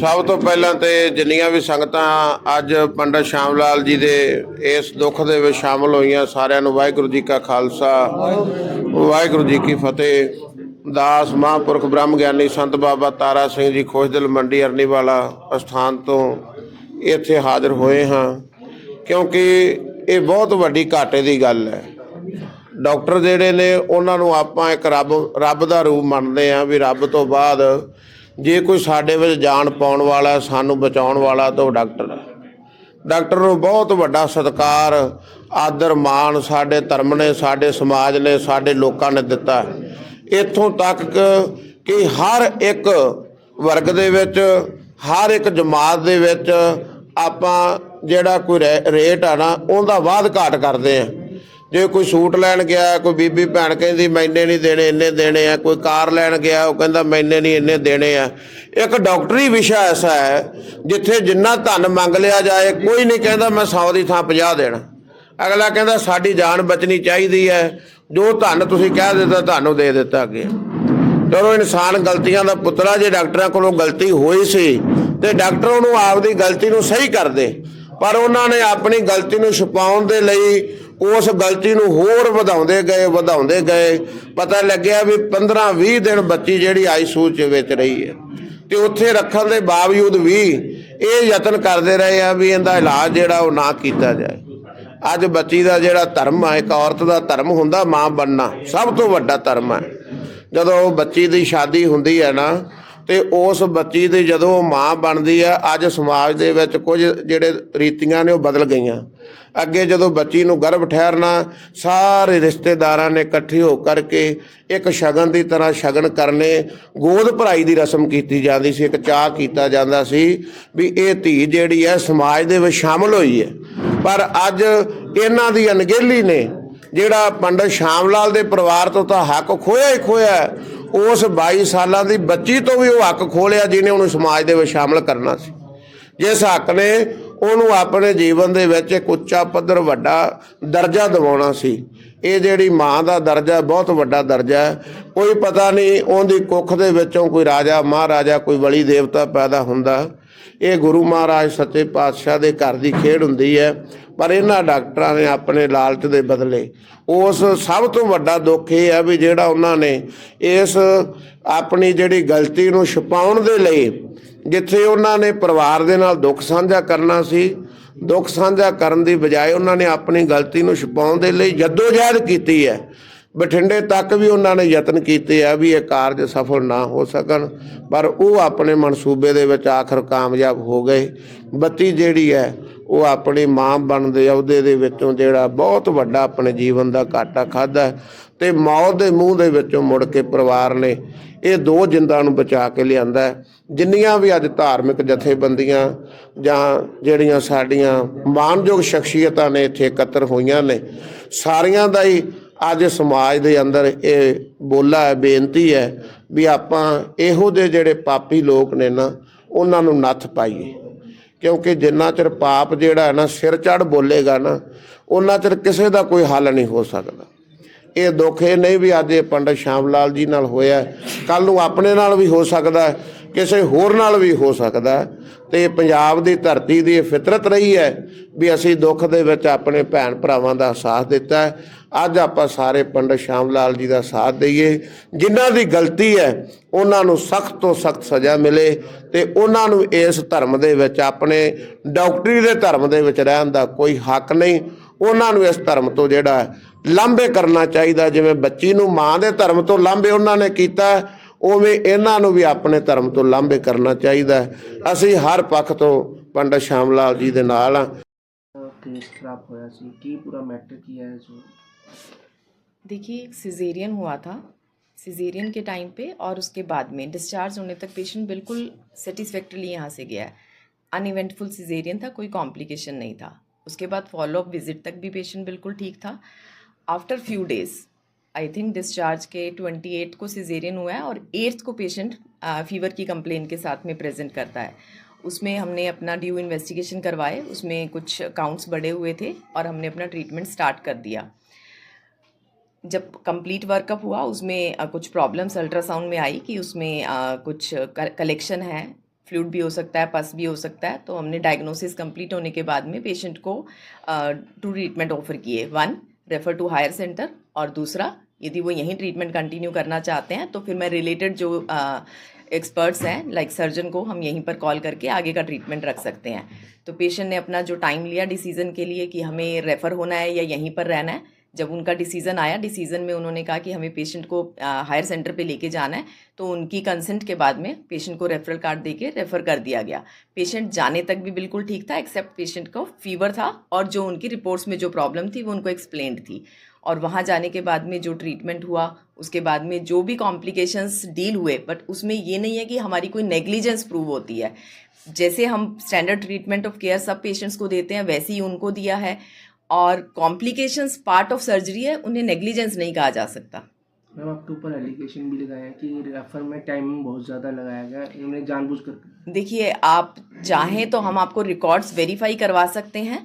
ਸਭ ਤੋਂ ਪਹਿਲਾਂ ਤੇ ਜਿੰਨੀਆਂ ਵੀ ਸੰਗਤਾਂ ਅੱਜ ਪੰਡਤ ਸ਼ਾਮ ਲਾਲ ਜੀ ਦੇ ਇਸ ਦੁੱਖ ਦੇ ਵਿੱਚ ਸ਼ਾਮਲ ਹੋਈਆਂ, ਸਾਰਿਆਂ ਨੂੰ ਵਾਹਿਗੁਰੂ ਜੀ ਕਾ ਖਾਲਸਾ, ਵਾਹਿਗੁਰੂ ਜੀ ਕੀ ਫਤਿਹ। ਦਾਸ ਮਹਾਂਪੁਰਖ ਬ੍ਰਹਮ ਗਿਆਨੀ ਸੰਤ ਬਾਬਾ ਤਾਰਾ ਸਿੰਘ ਜੀ ਖੋਜਦਲ ਮੰਡੀ ਅਰਨੀਵਾਲਾ ਅਸਥਾਨ ਤੋਂ ਇੱਥੇ ਹਾਜ਼ਰ ਹੋਏ ਹਾਂ। ਕਿਉਂਕਿ ਇਹ ਬਹੁਤ ਵੱਡੀ ਘਾਟੇ ਦੀ ਗੱਲ ਹੈ। ਡਾਕਟਰ ਜਿਹੜੇ ਨੇ, ਉਹਨਾਂ ਨੂੰ ਆਪਾਂ ਇੱਕ ਰੱਬ ਰੱਬ ਦਾ ਰੂਪ ਮੰਨਦੇ ਆ ਵੀ ਰੱਬ ਤੋਂ ਬਾਅਦ ਜੇ ਕੋਈ ਸਾਡੇ ਵਿੱਚ ਜਾਨ ਪਾਉਣ ਵਾਲਾ, ਸਾਨੂੰ ਬਚਾਉਣ ਵਾਲਾ ਤਾਂ ਉਹ ਡਾਕਟਰ ਡਾਕਟਰ ਨੂੰ ਬਹੁਤ ਵੱਡਾ ਸਤਿਕਾਰ, ਆਦਰ, ਮਾਣ ਸਾਡੇ ਧਰਮ ਨੇ, ਸਾਡੇ ਸਮਾਜ ਨੇ, ਸਾਡੇ ਲੋਕਾਂ ਨੇ ਦਿੱਤਾ ਇੱਥੋਂ ਤੱਕ ਕਿ ਹਰ ਇੱਕ ਵਰਗ ਦੇ ਵਿੱਚ, ਹਰ ਇੱਕ ਜਮਾਤ ਦੇ ਵਿੱਚ ਆਪਾਂ ਜਿਹੜਾ ਕੋਈ ਰੈ- ਰੇਟ ਆ ਨਾ, ਉਹਦਾ ਵਾਧ ਘਾਟ ਕਰਦੇ ਆ ਜੇ ਕੋਈ ਸੂਟ ਲੈਣ ਗਿਆ, ਕੋਈ ਬੀਬੀ ਭੈਣ ਕਹਿੰਦੀ ਮੈਨੇ ਨਹੀਂ ਦੇਣੇ, ਇੰਨੇ ਦੇਣੇ ਆ, ਕੋਈ ਕਾਰ ਲੈਣ ਗਿਆ, ਉਹ ਕਹਿੰਦਾ ਮੈਨੇ ਨਹੀਂ, ਇੰਨੇ ਦੇਣੇ ਆ। ਇੱਕ ਡਾਕਟਰੀ ਵਿਸ਼ਾ ਐਸਾ ਹੈ, ਜਿੱਥੇ ਜਿੰਨਾ ਧਨ ਮੰਗ ਲਿਆ ਜਾਏ, ਕੋਈ ਨਹੀਂ ਕਹਿੰਦਾ ਮੈਂ 100 ਦੀ ਥਾਂ 50 ਦੇਣਾ। ਅਗਲਾ ਕਹਿੰਦਾ ਸਾਡੀ ਜਾਨ ਬਚਣੀ ਚਾਹੀਦੀ ਹੈ, ਜੋ ਧਨ ਤੁਸੀਂ ਕਹਿ ਦਿੱਤਾ, ਤੁਹਾਨੂੰ ਦੇ ਦਿੱਤਾ ਅੱਗੇ। ਚਲੋ, ਇਨਸਾਨ ਗਲਤੀਆਂ ਦਾ ਪੁੱਤਰਾ ਜੇ ਡਾਕਟਰਾਂ ਕੋਲੋਂ ਗਲਤੀ ਹੋਈ ਸੀ, ਤੇ ਡਾਕਟਰ ਉਹਨੂੰ ਆਪਦੀ ਗਲਤੀ ਨੂੰ ਸਹੀ ਕਰਦੇ ਪਰ ਉਹਨਾਂ ਨੇ ਆਪਣੀ ਗਲਤੀ ਨੂੰ ਛੁਪਾਉਣ ਦੇ ਲਈ ਉਸ ਗਲਤੀ ਨੂੰ ਹੋਰ ਵਧਾਉਂਦੇ ਗਏ ਵਧਾਉਂਦੇ ਗਏ। ਪਤਾ ਲੱਗਿਆ ਵੀ 15 20 ਦਿਨ ਬੱਚੀ ਜਿਹੜੀ ਆਈਸੂ ਚ ਵਿੱਚ ਰਹੀ ਹੈ। ਤੇ ਉੱਥੇ ਰੱਖਣ ਦੇ ਬਾਵਜੂਦ ਵੀ ਇਹ ਯਤਨ ਕਰਦੇ ਰਹੇ ਆ ਵੀ ਇਹਦਾ ਇਲਾਜ ਜਿਹੜਾ ਉਹ ਨਾ ਕੀਤਾ ਜਾਏ। ਅੱਜ ਬੱਚੀ ਦਾ ਜਿਹੜਾ ਧਰਮ ਹੈ ਇੱਕ ਔਰਤ ਦਾ ਧਰਮ ਹੁੰਦਾ ਮਾਂ ਬਣਨਾ, ਸਭ ਤੋਂ ਵੱਡਾ ਧਰਮ ਹੈ ਜਦੋਂ ਬੱਚੀ ਦੀ ਸ਼ਾਦੀ ਹੁੰਦੀ ਹੈ ਨਾ ਤੇ ਉਸ ਬੱਚੀ ਦੀ ਜਦੋਂ ਮਾਂ ਬਣਦੀ ਹੈ ਅੱਜ ਸਮਾਜ ਦੇ ਵਿੱਚ ਕੁਝ ਜਿਹੜੇ ਰੀਤੀਆਂ ਨੇ ਉਹ ਬਦਲ ਗਈਆਂ। ਅੱਗੇ ਜਦੋਂ ਬੱਚੀ ਨੂੰ ਗਰਭ ਠਹਿਰਨਾ, ਸਾਰੇ ਰਿਸ਼ਤੇਦਾਰਾਂ ਨੇ ਇਕੱਠੇ ਹੋ ਕਰਕੇ ਇੱਕ ਸ਼ਗਨ ਦੀ ਤਰ੍ਹਾਂ ਸ਼ਗਨ ਕਰਨੇ, ਗੋਦ ਭਰਾਈ ਦੀ ਰਸਮ ਕੀਤੀ ਜਾਂਦੀ ਸੀ, ਇੱਕ ਚਾਹ ਕੀਤਾ ਜਾਂਦਾ ਸੀ ਵੀ ਇਹ ਧੀ ਜਿਹੜੀ ਹੈ ਸਮਾਜ ਦੇ ਵਿੱਚ ਸ਼ਾਮਲ ਹੋਈ ਹੈ। ਪਰ ਅੱਜ ਇਹਨਾਂ ਦੀ ਅਣਗਹਿਲੀ ਨੇ, ਜਿਹੜਾ ਪੰਡਤ ਸ਼ਾਮ ਲਾਲ ਦੇ ਪਰਿਵਾਰ ਤੋਂ ਤਾਂ ਹੱਕ ਖੋਇਆ ਹੀ ਖੋਇਆ ਉਸ 22 ਸਾਲਾਂ ਦੀ ਬੱਚੀ ਤੋਂ ਵੀ ਉਹ ਹੱਕ ਖੋਲਿਆ ਜਿਹਨੇ ਉਹਨੂੰ ਸਮਾਜ ਦੇ ਵਿੱਚ ਸ਼ਾਮਲ ਕਰਨਾ ਸੀ। ਜਿਸ ਹੱਕ ਨੇ ਉਹਨੂੰ ਆਪਣੇ ਜੀਵਨ ਦੇ ਵਿੱਚ ਇੱਕ ਉੱਚਾ ਪੱਧਰ ਵੱਡਾ ਦਰਜਾ ਦਿਵਾਉਣਾ ਸੀ। ਇਹ ਜਿਹੜੀ ਮਾਂ ਦਾ ਦਰਜਾ ਬਹੁਤ ਵੱਡਾ ਦਰਜਾ ਹੈ। ਕੋਈ ਪਤਾ ਨਹੀਂ ਉਹਦੀ ਕੁੱਖ ਦੇ ਵਿੱਚੋਂ ਕੋਈ ਰਾਜਾ, ਮਹਾਰਾਜਾ, ਕੋਈ ਬਲੀ ਦੇਵਤਾ ਪੈਦਾ ਹੁੰਦਾ। ਇਹ ਗੁਰੂ ਮਹਾਰਾਜ ਸੱਚੇ ਪਾਤਸ਼ਾਹ ਦੇ ਘਰ ਦੀ ਖੇਡ ਹੁੰਦੀ ਹੈ, ਪਰ ਇਹਨਾਂ ਡਾਕਟਰਾਂ ਨੇ ਆਪਣੇ ਲਾਲਚ ਦੇ ਬਦਲੇ ਉਸ ਸਭ ਤੋਂ ਵੱਡਾ ਦੁੱਖ ਇਹ ਹੈ ਵੀ ਜਿਹੜਾ ਉਹਨਾਂ ਨੇ ਇਸ ਆਪਣੀ ਜਿਹੜੀ ਗਲਤੀ ਨੂੰ ਛੁਪਾਉਣ ਦੇ ਲਈ ਜਿੱਥੇ ਉਹਨਾਂ ਨੇ ਪਰਿਵਾਰ ਦੇ ਨਾਲ ਦੁੱਖ ਸਾਂਝਾ ਕਰਨਾ ਸੀ, ਦੁੱਖ ਸਾਂਝਾ ਕਰਨ ਦੀ ਬਜਾਏ ਉਹਨਾਂ ਨੇ ਆਪਣੀ ਗਲਤੀ ਨੂੰ ਛੁਪਾਉਣ ਦੇ ਲਈ ਜਦੋਜਹਿਦ ਕੀਤੀ ਹੈ। ਬਠਿੰਡੇ ਤੱਕ ਵੀ ਉਹਨਾਂ ਨੇ ਯਤਨ ਕੀਤੇ ਆ ਵੀ ਇਹ ਕਾਰਜ ਸਫਲ ਨਾ ਹੋ ਸਕਣ, ਪਰ ਉਹ ਆਪਣੇ ਮਨਸੂਬੇ ਦੇ ਵਿੱਚ ਆਖਰ ਕਾਮਯਾਬ ਹੋ ਗਏ। ਬੱਤੀ ਜਿਹੜੀ ਹੈ, ਉਹ ਆਪਣੀ ਮਾਂ ਬਣਦੇ ਅਹੁਦੇ ਦੇ ਵਿੱਚੋਂ ਜਿਹੜਾ ਬਹੁਤ ਵੱਡਾ ਆਪਣੇ ਜੀਵਨ ਦਾ ਘਾਟਾ ਖਾਦਾ ਤੇ ਮੌਤ ਦੇ ਮੂੰਹ ਦੇ ਵਿੱਚੋਂ ਮੁੜ ਕੇ ਪਰਿਵਾਰ ਨੇ ਇਹ ਦੋ ਜਿੰਦਾਂ ਨੂੰ ਬਚਾ ਕੇ ਲਿਆਂਦਾ ਜਿੰਨੀਆਂ ਵੀ ਅੱਜ ਧਾਰਮਿਕ ਜਥੇਬੰਦੀਆਂ ਜਾਂ ਜਿਹੜੀਆਂ ਸਾਡੀਆਂ ਮਾਨਯੋਗ ਸ਼ਖਸੀਅਤਾਂ ਨੇ ਇੱਥੇ ਇਕੱਤਰ ਹੋਈਆਂ ਨੇ, ਸਾਰੀਆਂ ਦਾ ਹੀ ਅੱਜ ਸਮਾਜ ਦੇ ਅੰਦਰ ਇਹ ਬੋਲਾ ਹੈ, ਬੇਨਤੀ ਹੈ ਵੀ ਆਪਾਂ ਇਹੋ ਜਿਹੇ ਜਿਹੜੇ ਪਾਪੀ ਲੋਕ ਨੇ ਨਾ, ਉਹਨਾਂ ਨੂੰ ਨੱਥ ਪਾਈਏ। ਕਿਉਂਕਿ ਜਿੰਨਾ ਚਿਰ ਪਾਪ ਜਿਹੜਾ ਹੈ ਨਾ, ਸਿਰ ਚੜ ਬੋਲੇਗਾ ਨਾ, ਉਹਨਾਂ ਚਿਰ ਕਿਸੇ ਦਾ ਕੋਈ ਹੱਲ ਨਹੀਂ ਹੋ ਸਕਦਾ। ਇਹ ਦੁੱਖ ਇਹ ਨਹੀਂ ਵੀ ਅੱਜ ਇਹ ਪੰਡਤ ਸ਼ਾਮ ਲਾਲ ਜੀ ਨਾਲ ਹੋਇਆ ਕੱਲ ਨੂੰ ਆਪਣੇ ਨਾਲ ਵੀ ਹੋ ਸਕਦਾ ਕਿਸੇ ਹੋਰ ਨਾਲ ਵੀ ਹੋ ਸਕਦਾ ਹੈ। ਤੇ ਪੰਜਾਬ ਦੀ ਧਰਤੀ ਦੀ ਇਹ ਫਿਤਰਤ ਰਹੀ ਹੈ ਵੀ ਅਸੀਂ ਦੁੱਖ ਦੇ ਵਿੱਚ ਆਪਣੇ ਭੈਣ ਭਰਾਵਾਂ ਦਾ ਸਾਥ ਦਿੱਤਾ ਅੱਜ ਆਪਾਂ ਸਾਰੇ ਪੰਡਤ ਸ਼ਾਮ ਲਾਲ ਜੀ ਦਾ ਸਾਥ ਦਈਏ। ਜਿਨ੍ਹਾਂ ਦੀ ਗਲਤੀ ਹੈ, ਉਹਨਾਂ ਨੂੰ ਸਖਤ ਤੋਂ ਸਖਤ ਸਜ਼ਾ ਮਿਲੇ ਤੇ ਉਹਨਾਂ ਨੂੰ ਇਸ ਧਰਮ ਦੇ ਵਿੱਚ ਆਪਣੇ ਡਾਕਟਰੀ ਦੇ ਧਰਮ ਦੇ ਵਿੱਚ ਰਹਿਣ ਦਾ ਕੋਈ ਹੱਕ ਨਹੀਂ। ਉਹਨਾਂ ਨੂੰ ਇਸ ਧਰਮ ਤੋਂ ਜਿਹੜਾ ਲਾਂਭੇ ਕਰਨਾ ਚਾਹੀਦਾ। ਜਿਵੇਂ ਬੱਚੀ ਨੂੰ ਮਾਂ ਦੇ ਧਰਮ ਤੋਂ ਲਾਂਭੇ ਉਹਨਾਂ ਨੇ ਕੀਤਾ ਉਵੇਂ ਇਹਨਾਂ ਨੂੰ ਵੀ ਆਪਣੇ ਧਰਮ ਤੋਂ ਲਾਂਭੇ ਕਰਨਾ ਚਾਹੀਦਾ ਹੈ। ਅਸੀਂ ਹਰ ਪੱਖ ਤੋਂ ਪੰਡਤ ਸ਼ਾਮ ਲਾਲ ਜੀ ਦੇ ਨਾਲ ਹਾਂ केस खराब होया सी की पूरा मैटर किया है जो देखिए एक सिजेरियन हुआ था सिजेरियन के टाइम पे और उसके बाद में डिस्चार्ज होने तक पेशेंट बिल्कुल सेटिस्फैक्ट्रली यहाँ से गया है अनइवेंटफुल सिजेरियन था कोई कॉम्प्लिकेशन नहीं था उसके बाद फॉलो अप विजिट तक भी पेशेंट बिल्कुल ठीक था after few days I think discharge के ट्वेंटी एट को सिजेरियन हुआ है और एट्थ को पेशेंट फीवर की कंप्लेन के साथ में प्रेजेंट करता है। उसमें हमने अपना ड्यू इन्वेस्टिगेशन करवाए, उसमें कुछ काउंट्स बढ़े हुए थे और हमने अपना ट्रीटमेंट स्टार्ट कर दिया। जब कंप्लीट वर्कअप हुआ, उसमें कुछ प्रॉब्लम्स अल्ट्रासाउंड में आई कि उसमें कुछ कलेक्शन है। फ्लूड भी हो सकता है पस भी हो सकता है। तो हमने डायग्नोसिस कंप्लीट होने के बाद में पेशेंट को टू ट्रीटमेंट ऑफ़र किए। One refer to higher centre और दूसरा यदि वो यहीं ट्रीटमेंट कंटिन्यू करना चाहते हैं तो फिर मैं रिलेटेड जो एक्सपर्ट्स हैं लाइक सर्जन को हम यहीं पर कॉल करके आगे का ट्रीटमेंट रख सकते हैं। तो पेशेंट ने अपना जो टाइम लिया डिसीज़न के लिए कि हमें रेफ़र होना है या यहीं पर रहना है, जब उनका डिसीज़न आया डिसीज़न में उन्होंने कहा कि हमें पेशेंट को हायर सेंटर पे लेके जाना है तो उनकी कंसेंट के बाद में पेशेंट को रेफरल कार्ड दे के रेफ़र कर दिया गया। पेशेंट जाने तक भी बिल्कुल ठीक था एक्सेप्ट पेशेंट को फीवर था और जो उनकी रिपोर्ट्स में जो प्रॉब्लम थी, वो उनको एक्सप्लेंड थी। और वहाँ जाने के बाद में जो ट्रीटमेंट हुआ उसके बाद में जो भी कॉम्प्लिकेशंस डील हुए बट उसमें ये नहीं है कि हमारी कोई नेग्लिजेंस प्रूव होती है। जैसे हम स्टैंडर्ड ट्रीटमेंट ऑफ़ केयर सब पेशेंट्स को देते हैं वैसे ही उनको दिया है और कॉम्प्लिकेशंस पार्ट ऑफ़ सर्जरी है उन्हें नेग्लिजेंस नहीं कहा जा सकता। मैम आपके ऊपर एलिगेशन भी लगाया कि रेफर में टाइमिंग बहुत ज़्यादा लगाया गया इन्होंने जानबूझ कर देखिए आप चाहें तो हम आपको रिकॉर्ड्स वेरीफाई करवा सकते हैं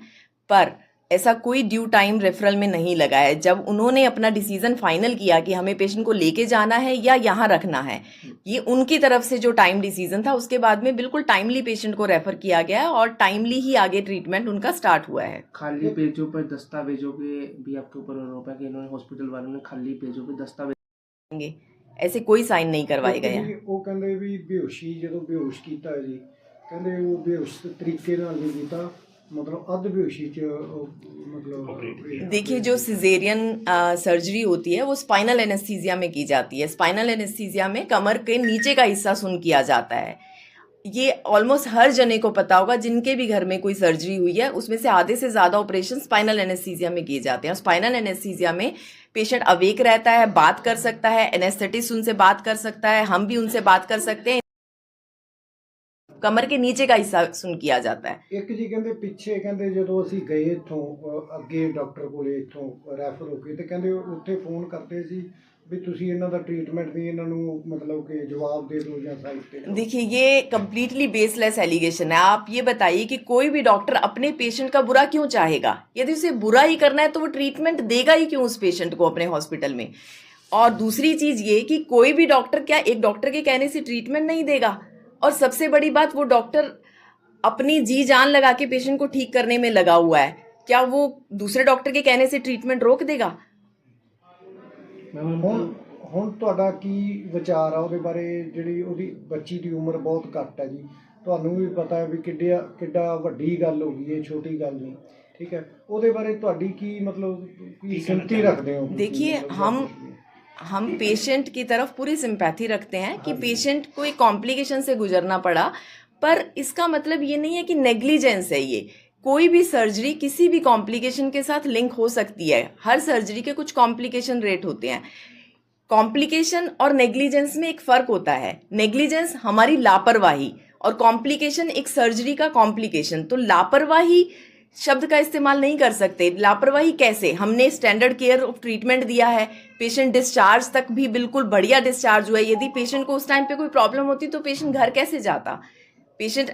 पर ऐसा कोई ड्यू टाइम रेफरल में नहीं लगा है जब उन्होंने अपना डिसीजन फाइनल किया कि हमें पेशेंट को लेके जाना है या यहाँ रखना है ये उनकी तरफ से जो टाइम डिसीजन था उसके बाद में बिल्कुल टाइमली पेशेंट को रेफर किया गया है और टाइमली ही आगे ट्रीटमेंट उनका स्टार्ट हुआ है खाली पेजों पर दस्तावेजों के भी आपके ऊपर आरोप है कि इन्होंने हॉस्पिटल वालों ने खाली पेजों पर दस्तावेज होंगे। ऐसे कोई साइन नहीं करवाए गए हैं ਉਹ ਕਹਿੰਦੇ ਵੀ ਬੇਹੋਸ਼ੀ ਜਦੋਂ ਬੇਹੋਸ਼ ਕੀਤਾ ਜੀ ਕਹਿੰਦੇ ਉਹ ਬੇਹੋਸ਼ ਤਰੀਕੇ ਨਾਲ ਨਹੀਂ ਕੀਤਾ देखिए जो सिजेरियन सर्जरी होती है वो स्पाइनल एनेस्थीजिया में की जाती है। स्पाइनल एनेस्थीजिया में कमर के नीचे का हिस्सा सुन किया जाता है। ये ऑलमोस्ट हर जने को पता होगा जिनके भी घर में कोई सर्जरी हुई है उसमें से आधे से ज़्यादा ऑपरेशन स्पाइनल एनेस्थीजिया में किए जाते हैं। स्पाइनल एनेस्थीजिया में पेशेंट अवेक रहता है बात कर सकता है एनेस्थेटिस्ट उनसे बात कर सकता है हम भी उनसे बात कर सकते हैं। कमर के नीचे का हिस्सा सुन किया जाता है ਇੱਕ ਜੀ ਕਹਿੰਦੇ ਪਿੱਛੇ ਕਹਿੰਦੇ ਜਦੋਂ ਅਸੀਂ ਗਏ ਇੱਥੋਂ ਅ, ਅੱਗੇ ਡਾਕਟਰ ਕੋਲੇ ਇੱਥੋਂ ਰੈਫਰ ਹੋ ਕੇ ਤੇ ਕਹਿੰਦੇ ਉੱਥੇ ਫੋਨ ਕਰਦੇ ਸੀ ਵੀ ਤੁਸੀਂ ਇਹਨਾਂ ਦਾ ਟ੍ਰੀਟਮੈਂਟ ਦੀ ਇਹਨਾਂ ਨੂੰ ਮਤਲਬ ਕਿ ਜਵਾਬ ਦੇ ਦਿਓ ਜਾਂ ਸਾਈਡ ਤੇ ਕਰੋ। देखिए ये कम्प्लीटली बेसलेस एलिगेशन है आप ये बताइए कि कोई भी डॉक्टर अपने पेशेंट का बुरा क्यों चाहेगा यदि उसे बुरा ही करना है तो वो ट्रीटमेंट देगा ही क्यों उस पेशेंट को अपने हॉस्पिटल में और दूसरी चीज़ ये कि कोई भी डॉक्टर क्या एक डॉक्टर के कहने से ट्रीटमेंट नहीं देगा और सबसे बड़ी बात वो डॉक्टर अपनी जी जान लगा के पेशेंट को ठीक करने में लगा हुआ है क्या वो दूसरे डॉक्टर के कहने से ट्रीटमेंट रोक देगा ਹੁਣ ਹੁਣ ਤੁਹਾਡਾ ਕੀ ਵਿਚਾਰ ਆ ਉਹਦੇ ਬਾਰੇ ਜਿਹੜੀ ਉਹਦੀ ਬੱਚੀ ਦੀ ਉਮਰ ਬਹੁਤ ਘੱਟ ਹੈ ਜੀ ਤੁਹਾਨੂੰ ਵੀ ਪਤਾ ਹੈ ਵੀ ਕਿੱਡਿਆ ਕਿੱਡਾ ਵੱਡੀ ਗੱਲ ਹੋ ਗਈ ਹੈ ਛੋਟੀ ਗੱਲ ਨਹੀਂ ਠੀਕ ਹੈ ਉਹਦੇ ਬਾਰੇ ਤੁਹਾਡੀ ਕੀ ਮਤਲਬ ਕੀ ਸਿੰਪਤੀ ਰੱਖਦੇ ਹੋ ਤੁਸੀਂ? देखिए ਮਤਲਬ हम हम पेशेंट की तरफ़ पूरी सिंपैथी रखते हैं कि पेशेंट को एक कॉम्प्लिकेशन से गुजरना पड़ा। पर इसका मतलब ये नहीं है कि नेग्लिजेंस है ये। कोई भी सर्जरी किसी भी कॉम्प्लिकेशन के साथ लिंक हो सकती है। हर सर्जरी के कुछ कॉम्प्लिकेशन रेट होते हैं। कॉम्प्लिकेशन और नेग्लिजेंस में एक फ़र्क होता है। नेग्लिजेंस हमारी लापरवाही और कॉम्प्लिकेशन एक सर्जरी का कॉम्प्लिकेशन तो लापरवाही शब्द का इस्तेमाल नहीं कर सकते। लापरवाही कैसे? हमने स्टैंडर्ड केयर ऑफ़ ट्रीटमेंट दिया है। पेशेंट डिस्चार्ज तक भी बिल्कुल बढ़िया डिस्चार्ज हुआ है। यदि पेशेंट को उस टाइम पे कोई प्रॉब्लम होती तो पेशेंट घर कैसे जाता? पेशेंट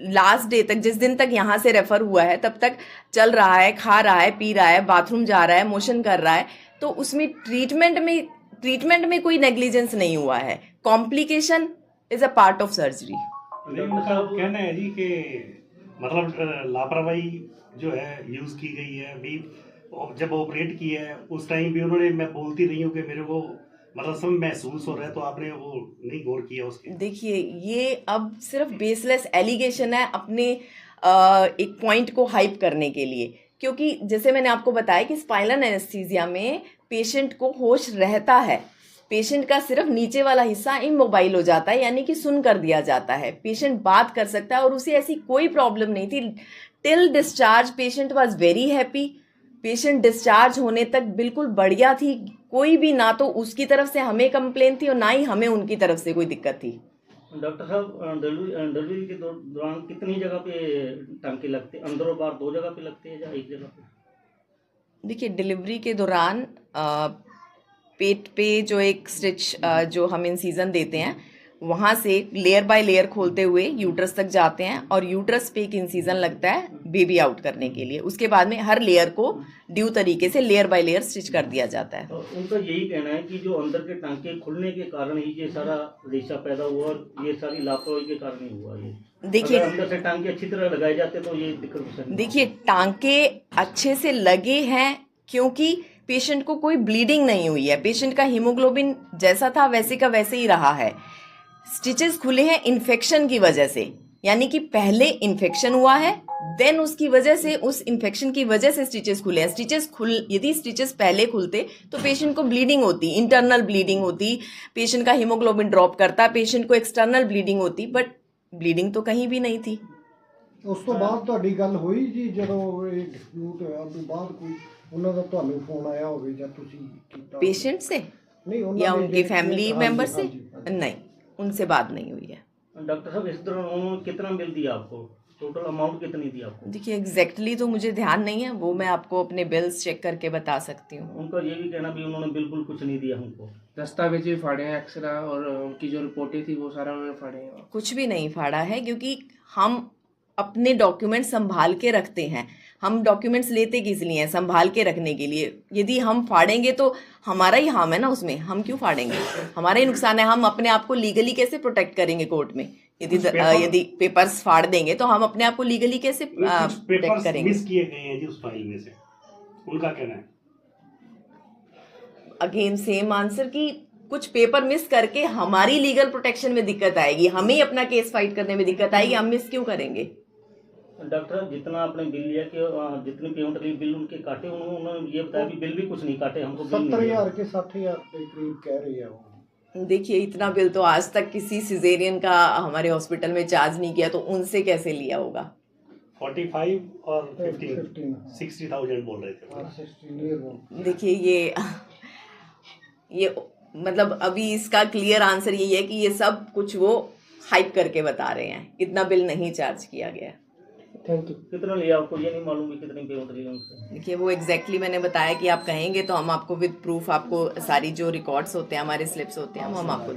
लास्ट डे तक, जिस दिन तक यहाँ से रेफर हुआ है, तब तक चल रहा है, खा रहा है, पी रहा है बाथरूम जा रहा है मोशन कर रहा है तो उसमें ट्रीटमेंट में ट्रीटमेंट में कोई नेग्लिजेंस नहीं हुआ है। Complication is a part of surgery कहना है जी मतलब लापरवाही जो है यूज़ की गई है। अभी जब ऑपरेट किया है, उस टाइम भी उन्होंने, मैं बोलती रही हूँ कि मेरे को मतलब सब महसूस हो रहा है तो आपने वो नहीं गौर किया उसके। देखिए, ये अब सिर्फ़ बेसलेस एलिगेशन है अपने एक पॉइंट को हाइप करने के लिए। क्योंकि जैसे मैंने आपको बताया कि स्पाइनल एनेस्थीसिया में पेशेंट को होश रहता है। पेशेंट का सिर्फ़ नीचे वाला हिस्सा इमोबाइल हो जाता है यानी कि सुन कर दिया जाता है। पेशेंट बात कर सकता है और उसे ऐसी कोई प्रॉब्लम नहीं थी। Till discharge patient was very happy patient discharge होने तक बिल्कुल बढ़िया थी। कोई भी ना तो उसकी तरफ़ से हमें कंप्लेन थी और ना ही हमें उनकी तरफ़ से कोई दिक्कत थी। डॉक्टर साहब डिलीवरी के दौरान कितनी जगह पे टांके लगते हैं अंदर और बाहर दो जगह पे लगते हैं या एक जगह पे? देखिए डिलीवरी के दौरान पेट पे जो एक स्टिच जो हम इन सीज़न देते हैं वहाँ से लेयर बाय लेयर खोलते हुए यूट्रस तक जाते हैं और यूट्रस पे एक इंसीजन लगता है बेबी आउट करने के लिए। उसके बाद में हर लेयर को ड्यू तरीके से लेयर बाय लेयर स्टिच कर दिया जाता है। तो उनका यही कहना है कि जो अंदर के टांके खुलने के कारण ही ये सारा रेशा पैदा हुआ और ये सारी लापरवाही के कारण ही हुआ ये। देखिए अंदर से टांके अच्छी तरह लगाए जाते तो ये दिक्कत देखिए टांके अच्छे से लगे हैं क्योंकि पेशेंट को कोई ब्लीडिंग नहीं हुई है पेशेंट का हीमोग्लोबिन जैसा था वैसे का वैसे ही रहा है स्टिचेस खुले हैं इन्फेक्शन की वजह से यानी कि पहले इन्फेक्शन हुआ है देन उसकी वजह से उस इन्फेक्शन की वजह से स्टिचेस खुले हैं स्टिचेस खुल यदि स्टिचेस पहले खुलते तो पेशेंट को ब्लीडिंग होती इंटरनल ब्लीडिंग होती पेशेंट का हीमोग्लोबिन ड्रॉप करता पेशेंट को एक्सटर्नल ब्लीडिंग होती बट ब्लीडिंग तो कहीं भी नहीं थी ਉਸ ਤੋਂ ਬਾਅਦ ਤੁਹਾਡੀ ਗੱਲ ਹੋਈ ਜੀ ਜਦੋਂ ਇਹ ਡਿਸਪਿਊਟ ਹੋਇਆ ਉਸ ਤੋਂ ਬਾਅਦ ਕੋਈ ਉਹਨਾਂ ਦਾ ਤੁਹਾਨੂੰ ਫੋਨ ਆਇਆ ਹੋਵੇ ਜਾਂ ਤੁਸੀਂ ਕੀਤਾ ਹੋਵੇ? पेशेंट से ਨਹੀਂ ਉਹਨਾਂ या ਦੇ उनके ਜਿਹੜੇ- फैमिली ਹਾਂਜੀ, मेंबर से ਹਾਂਜੀ, ਹਾਂਜੀ। नहीं उनसे बात नहीं हुई है है डॉक्टर साहब इस दौरान उन्होंने कितना बिल दिया आपको टोटल अमाउंट कितनी दी आपको देखिए एग्जैक्टली तो मुझे ध्यान नहीं है वो मैं आपको अपने बिल्स चेक करके बता सकती हूँ उनका ये भी कहना भी उन्होंने बिल्कुल कुछ नहीं दिया हमको दस्तावेज भी फाड़े हैं एक्सरा और उनकी जो रिपोर्टें थी वो सारा उन्होंने फाड़े हैं कुछ भी नहीं फाड़ा है क्योंकि हम अपने डॉक्यूमेंट संभाल के रखते हैं हम डॉक्यूमेंट्स लेते किस लिए हैं संभाल के रखने के लिए? यदि हम फाड़ेंगे तो हमारा ही हार्म है ना उसमें? हम क्यों फाड़ेंगे? हमारा ही नुकसान है हम अपने आप को लीगली कैसे प्रोटेक्ट करेंगे कोर्ट में? यदि यदि पेपर्स फाड़ देंगे तो हम अपने आप को लीगली कैसे प्रोटेक्ट करेंगे? मिस किए गए हैं जी उस फ़ाइल में से। उनका कहना है। अगेन सेम आंसर कि कुछ पेपर मिस करके हमारी लीगल प्रोटेक्शन में दिक्कत आएगी हमें अपना केस फाइट करने में दिक्कत आएगी हम मिस क्यों करेंगे? डॉक्टर जितना आपने बिल लिया कि जितनी पेमेंट ली बिल उनके काटे उन्होंने उन्होंने ये बताया कि बिल भी कुछ नहीं काटे हमको सत्तर हज़ार के साठ हज़ार के करीब कह रही है वो। देखिए इतना बिल तो आज तक किसी सिजेरियन का हमारे हॉस्पिटल में चार्ज नहीं किया तो उनसे कैसे लिया होगा? 45 और 15 फिफ्टीन 60000 बोल रहे थे। देखिए ये ये मतलब अभी इसका क्लियर आंसर यही है कि ये सब कुछ वो हाइप करके बता रहे हैं। इतना बिल नहीं चार्ज किया गया। थैंक यू कितना लिया आपको ये नहीं मालूम कि कितनी पेमेंट ली उनसे देखिए वो एग्जैक्टली मैंने बताया कि आप कहेंगे तो हम आपको विद प्रूफ आपको सारी जो रिकॉर्ड्स होते हैं हमारे स्लिप्स होते हैं वो हम आपको